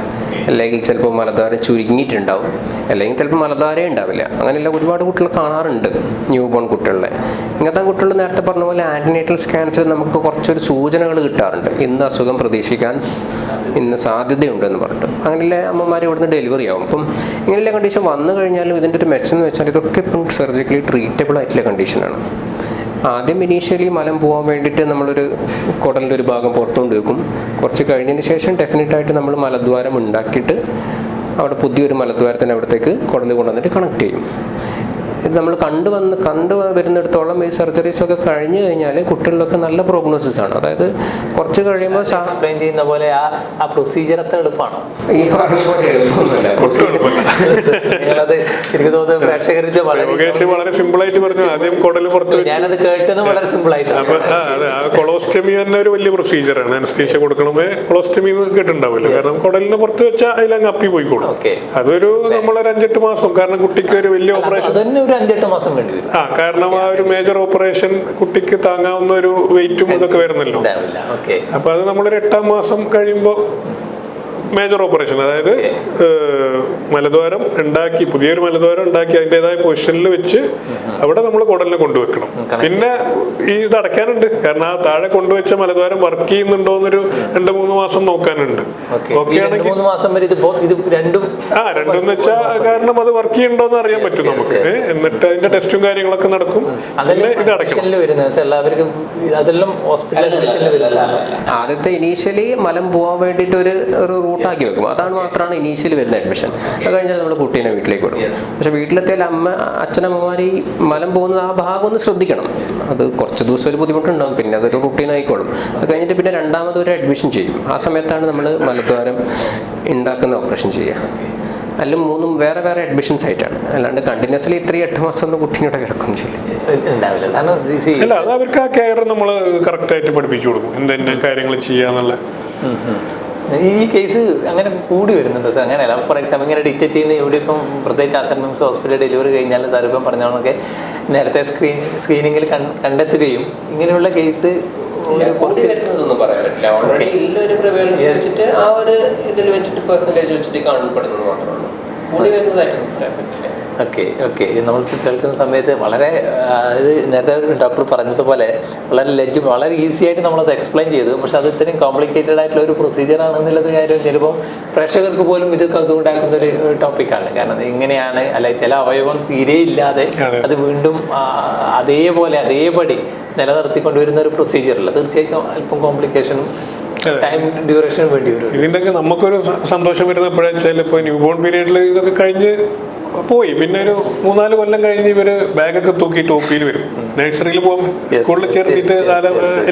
[SPEAKER 3] അല്ലെങ്കിൽ ചിലപ്പോൾ മലദ്വാരം ചുരുങ്ങിയിട്ടുണ്ടാവും. അല്ലെങ്കിൽ ചിലപ്പോൾ മലദ്വാരേ ഉണ്ടാവില്ല. അങ്ങനെയുള്ള ഒരുപാട് കുട്ടികൾ കാണാറുണ്ട്. ന്യൂ ബോൺ കുട്ടികളെ. ഇങ്ങനത്തെ കുട്ടികൾ നേരത്തെ പറഞ്ഞ പോലെ ആന്റിനേറ്റൽ സ്കാൻസിൽ നമുക്ക് കുറച്ചൊരു സൂചനകൾ കിട്ടാറുണ്ട്. ഇന്ന് അസുഖം പ്രതീക്ഷിക്കാൻ ഇന്ന് സാധ്യതയുണ്ടെന്ന് പറഞ്ഞിട്ട്. അങ്ങനെയുള്ള അമ്മമാർ ഇവിടുന്ന് ഡെലിവറി ആവും. അപ്പം ഇങ്ങനെയുള്ള കണ്ടീഷൻ വന്നു കഴിഞ്ഞാലും ഇതിന്റെ ഒരു മെച്ചം എന്ന് വെച്ചാൽ ഇതൊക്കെ ഇപ്പം സർജിക്കലി ട്രീറ്റബിൾ ആയിട്ടുള്ള കണ്ടീഷനാണ് ആദ്യം ഇനീഷ്യലി മലം പോകാൻ വേണ്ടിയിട്ട് നമ്മളൊരു കുടലിന്റെ ഒരു ഭാഗം പുറത്തുകൊണ്ട് വെക്കും കുറച്ച് കഴിഞ്ഞതിന് ശേഷം ഡെഫിനറ്റ് ആയിട്ട് നമ്മൾ മലദ്വാരം ഉണ്ടാക്കിയിട്ട് അവിടെ പുതിയൊരു മലദ്വാരത്തിന് അവിടത്തേക്ക് കുടൽ കൊണ്ടുവന്നിട്ട് കണക്ട് ചെയ്യും. ഇത് നമ്മൾ കണ്ടു വന്ന് കണ്ടു വരുന്നിടത്തോളം ഈ സർജറീസ് ഒക്കെ കഴിഞ്ഞു കഴിഞ്ഞാൽ കുട്ടികളിലൊക്കെ നല്ല പ്രോഗ്നോസിസ് ആണ്. അതായത് കുറച്ച് കഴിയുമ്പോൾ
[SPEAKER 1] എക്സ്പ്ലെയിൻ ചെയ്യുന്ന പോലെ ആ ആ പ്രൊസീജിയർ അത്ര എളുപ്പമാണ്?
[SPEAKER 3] ഈ പറഞ്ഞ പോലെ എളുപ്പമൊന്നുമല്ല.
[SPEAKER 1] നിങ്ങളത് എനിക്ക് തോന്നുന്നു പ്രേക്ഷകരിച്ച് വളരെ
[SPEAKER 2] യോഗേഷ് വളരെ സിമ്പിൾ ആയിട്ട് പറഞ്ഞു. ആദ്യം കുടൽ പുറത്ത് വെച്ച്
[SPEAKER 1] ഞാനത് കേട്ടത് വളരെ സിമ്പിൾ ആയിട്ട്
[SPEAKER 2] അപ്പൊ ആ അതെ. ആ കൊളോസ്റ്റമി തന്നെ ഒരു വലിയ പ്രൊസീജിയറാണ് അനസ്തീഷ്യ കൊടുക്കണമേ കൊളോസ്റ്റമി കേട്ടിട്ടുണ്ടാവില്ല കാരണം കുടലിന് പുറത്ത് വെച്ചാൽ അതിലങ്ങ് അപ്പി പോയിക്കോളും. അതൊരു നമ്മളൊരു അഞ്ചെട്ട് മാസം. കാരണം കുട്ടിക്ക് ഒരു വലിയ ഓപ്പറേഷൻ
[SPEAKER 1] അതന്നെ ഒരു അഞ്ചെട്ട് മാസം വേണ്ടി വരും.
[SPEAKER 2] ആ കാരണം ആ ഒരു മേജർ ഓപ്പറേഷൻ കുട്ടിക്ക് താങ്ങാവുന്ന ഒരു വെയിറ്റും ഇതൊക്കെ വരുന്നല്ലോ. അപ്പൊ അത് നമ്മളൊരു എട്ടാം മാസം കഴിയുമ്പോൾ മേജർ ഓപ്പറേഷൻ അതായത് മലദ്വാരം ഉണ്ടാക്കി പുതിയൊരു മലദ്വാരം ഉണ്ടാക്കി അതിന്റെതായ പൊസിഷനിൽ വെച്ച് അവിടെ നമ്മൾ കുടലിനെ കൊണ്ടുവെക്കണം. പിന്നെ ഈ ഇത് അടയ്ക്കാനുണ്ട്. കാരണം ആ താഴെ കൊണ്ടുവച്ച മലദ്വാരം വർക്ക് ചെയ്യുന്നുണ്ടോ എന്നൊരു രണ്ട് മൂന്ന് മാസം നോക്കാനുണ്ട്.
[SPEAKER 1] ഓക്കെ
[SPEAKER 2] ഓക്കെ
[SPEAKER 1] ഈ
[SPEAKER 2] ആണെങ്കിൽ
[SPEAKER 1] മൂന്ന് മാസം വരെ ഇത് ഇത് രണ്ടും
[SPEAKER 2] ആ രണ്ടും വെച്ചാൽ കാരണം അത് വർക്ക് ചെയ്യണ്ടോ എന്ന് അറിയാൻ പറ്റും നമുക്ക്. എന്നിട്ട് അതിന്റെ ടെസ്റ്റും കാര്യങ്ങളൊക്കെ നടക്കും. ഇത് അടയ്ക്കണം
[SPEAKER 1] എല്ലാവർക്കും അതെല്ലാം ഹോസ്പിറ്റലിൽ
[SPEAKER 3] ആദ്യത്തെ ഇനീഷ്യലി മലം പോവാൻ വേണ്ടിയിട്ട് ഒരു ഒരു റൂട്ടാക്കി വെക്കും. അതാണ് മാത്രമാണ് ഇനീഷ്യൽ വരുന്ന അഡ്മിഷൻ അത് കഴിഞ്ഞാൽ നമ്മൾ കുട്ടീനെ വീട്ടിലേക്ക് വിടും. പക്ഷെ വീട്ടിലെത്തിയാൽ അമ്മ അച്ഛനമ്മമാർ ഈ മലം പോകുന്നത് ആ ഭാഗം ഒന്ന് ശ്രദ്ധിക്കണം. അത് കുറച്ച് ദിവസം ഒരു ബുദ്ധിമുട്ടുണ്ടാകും പിന്നെ അതൊരു കുട്ടീനായിക്കോളും അത് കഴിഞ്ഞിട്ട് പിന്നെ രണ്ടാമത് ഒരു അഡ്മിഷൻ ചെയ്യും. ആ സമയത്താണ് നമ്മൾ മലദ്വാരം ഉണ്ടാക്കുന്ന ഓപ്പറേഷൻ ചെയ്യുക. അല്ല മൂന്നും വേറെ വേറെ അഡ്മിഷൻസ് ആയിട്ടാണ്. അല്ലാണ്ട് കണ്ടിന്യൂസ്ലി ഇത്രയും എട്ട് മാസം ഒന്നും കുട്ടീനോട് കിടക്കും ചെയ്യില്ല.
[SPEAKER 2] അവർക്ക് ആ കെയർ നമ്മൾ കറക്റ്റ് ആയിട്ട് പഠിപ്പിച്ചു കൊടുക്കും. എന്തെന്നെ കാര്യങ്ങൾ ചെയ്യാന്നുള്ള.
[SPEAKER 1] ഈ കേസ് അങ്ങനെ കൂടി വരുന്നുണ്ട് സാർ. അങ്ങനെയല്ല. ഫോർ എക്സാമ്പിൾ ഇങ്ങനെ ഡിറ്റക്റ്റ് ചെയ്യുന്ന ഇവിടെ ഇപ്പം പ്രത്യേകിച്ച് ആസൻ മിംസ് ഹോസ്പിറ്റലിൽ ഡെലിവറി കഴിഞ്ഞാൽ സാർ ഇപ്പം പറഞ്ഞവണൊക്കെ നേരത്തെ സ്ക്രീൻ സ്ക്രീനിങ്ങിൽ കണ്ടെത്തുകയും ഇങ്ങനെയുള്ള കേസ് കുറച്ച്
[SPEAKER 3] വരുന്നതൊന്നും പറയാൻ പറ്റില്ല. ഓൾറെഡി ഇല്ല ഒരു പ്രിവലൻസ് വെച്ചിട്ട് ആ ഒരു ഇതിൽ വെച്ചിട്ട് പെർസെന്റേജ് വെച്ചിട്ട് കാണപ്പെടുന്നത് മാത്രമേ
[SPEAKER 1] ഓക്കെ ഓക്കെ. നമ്മൾ കേൾക്കുന്ന സമയത്ത് വളരെ ഇത് നേരത്തെ ഡോക്ടർ പറഞ്ഞതുപോലെ വളരെ ലജ്ജ വളരെ ഈസി ആയിട്ട് നമ്മളത് എക്സ്പ്ലെയിൻ ചെയ്തു. പക്ഷെ അത് ഇത്രയും കോംപ്ലിക്കേറ്റഡ് ആയിട്ടുള്ള ഒരു പ്രൊസീജിയർ ആണെന്നുള്ളത് കാര്യം ചിലപ്പോൾ പ്രേക്ഷകർക്ക് പോലും ഇത് അതുകൊണ്ടാക്കുന്ന ഒരു ടോപ്പിക്കാണ് കാരണം ഇങ്ങനെയാണ് അല്ലെ ചില അവയവം തീരെ ഇല്ലാതെ
[SPEAKER 2] അത്.
[SPEAKER 1] വീണ്ടും അതേപോലെ അതേപടി നിലനിർത്തിക്കൊണ്ടുവരുന്ന ഒരു പ്രൊസീജിയർ അല്ല? തീർച്ചയായിട്ടും അല്പം കോംപ്ലിക്കേഷനും. ടൈം ഡ്യൂറേഷൻ വേണ്ടി വരും.
[SPEAKER 2] ഇതിന്റെയൊക്കെ നമുക്കൊരു സന്തോഷം വരുന്ന എപ്പോഴാച്ചാൽ ഇപ്പോൾ ന്യൂ ബോൺ പീരീഡിൽ ഇതൊക്കെ കഴിഞ്ഞ് പോയി. പിന്നെ ഒരു മൂന്നാൽ കൊല്ലം കഴിഞ്ഞ് ഇവർ ബാഗൊക്കെ തൂക്കി ടോപ്പിയിൽ വരും. നഴ്സറിയിൽ പോകും സ്കൂളിൽ ചേർത്തിട്ട്.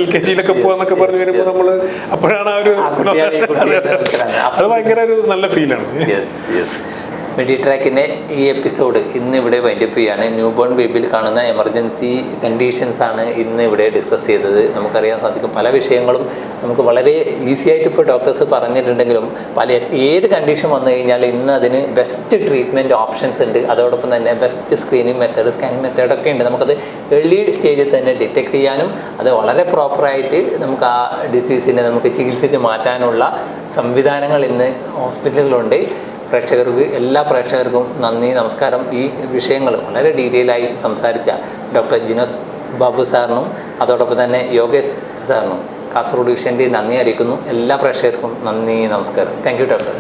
[SPEAKER 2] എൽ കെ ജിയിലൊക്കെ പോകാന്നൊക്കെ പറഞ്ഞ് വരുമ്പോ നമ്മൾ അപ്പോഴാണ് ആ ഒരു. അത് ഭയങ്കര ഒരു നല്ല ഫീലാണ്
[SPEAKER 1] മെഡിട്രാക്കിന്റെ ഈ എപ്പിസോഡ് ഇന്ന് ഇവിടെ വൈൻഡപ്പ് ചെയ്യാണ്. ന്യൂ ബോൺ ബേബിയിൽ കാണുന്ന എമർജൻസി കണ്ടീഷൻസ് ആണ് ഇന്ന് ഇവിടെ ഡിസ്കസ് ചെയ്തത്. നമുക്കറിയാൻ സാധിക്കും പല വിഷയങ്ങളും നമുക്ക് വളരെ ഈസി ആയിട്ട് ഇപ്പോൾ ഡോക്ടേഴ്സ് പറഞ്ഞിട്ടുണ്ടെങ്കിലും പല ഏത് കണ്ടീഷൻ വന്നു കഴിഞ്ഞാൽ ഇന്ന് അതിന് ബെസ്റ്റ് ട്രീറ്റ്മെന്റ് ഓപ്ഷൻസ് ഉണ്ട്. അതോടൊപ്പം തന്നെ ബെസ്റ്റ് സ്ക്രീനിങ് മെത്തേഡ് സ്കാനിങ് മെത്തേഡൊക്കെ ഉണ്ട്. നമുക്കത് ഏർലി സ്റ്റേജിൽ തന്നെ ഡിറ്റക്ട് ചെയ്യാനും അത് വളരെ പ്രോപ്പറായിട്ട് നമുക്ക് ആ ഡിസീസിനെ നമുക്ക് ചികിത്സിച്ച് മാറ്റാനുള്ള സംവിധാനങ്ങൾ ഇന്ന് ഹോസ്പിറ്റലുകളുണ്ട് പ്രേക്ഷകർക്ക് എല്ലാ പ്രേക്ഷകർക്കും നന്ദി നമസ്കാരം. ഈ വിഷയങ്ങൾ വളരെ ഡീറ്റെയിൽ ആയി സംസാരിച്ച ഡോക്ടർ ജിനോസ് ബാബു സാറിനും അതോടൊപ്പം തന്നെ യോഗേഷ് സാറിനും കാസർഗോഡ് വിഷയന്റെ നന്ദി അറിയിക്കുന്നു. എല്ലാ പ്രേക്ഷകർക്കും നന്ദി നമസ്കാരം. Thank you doctor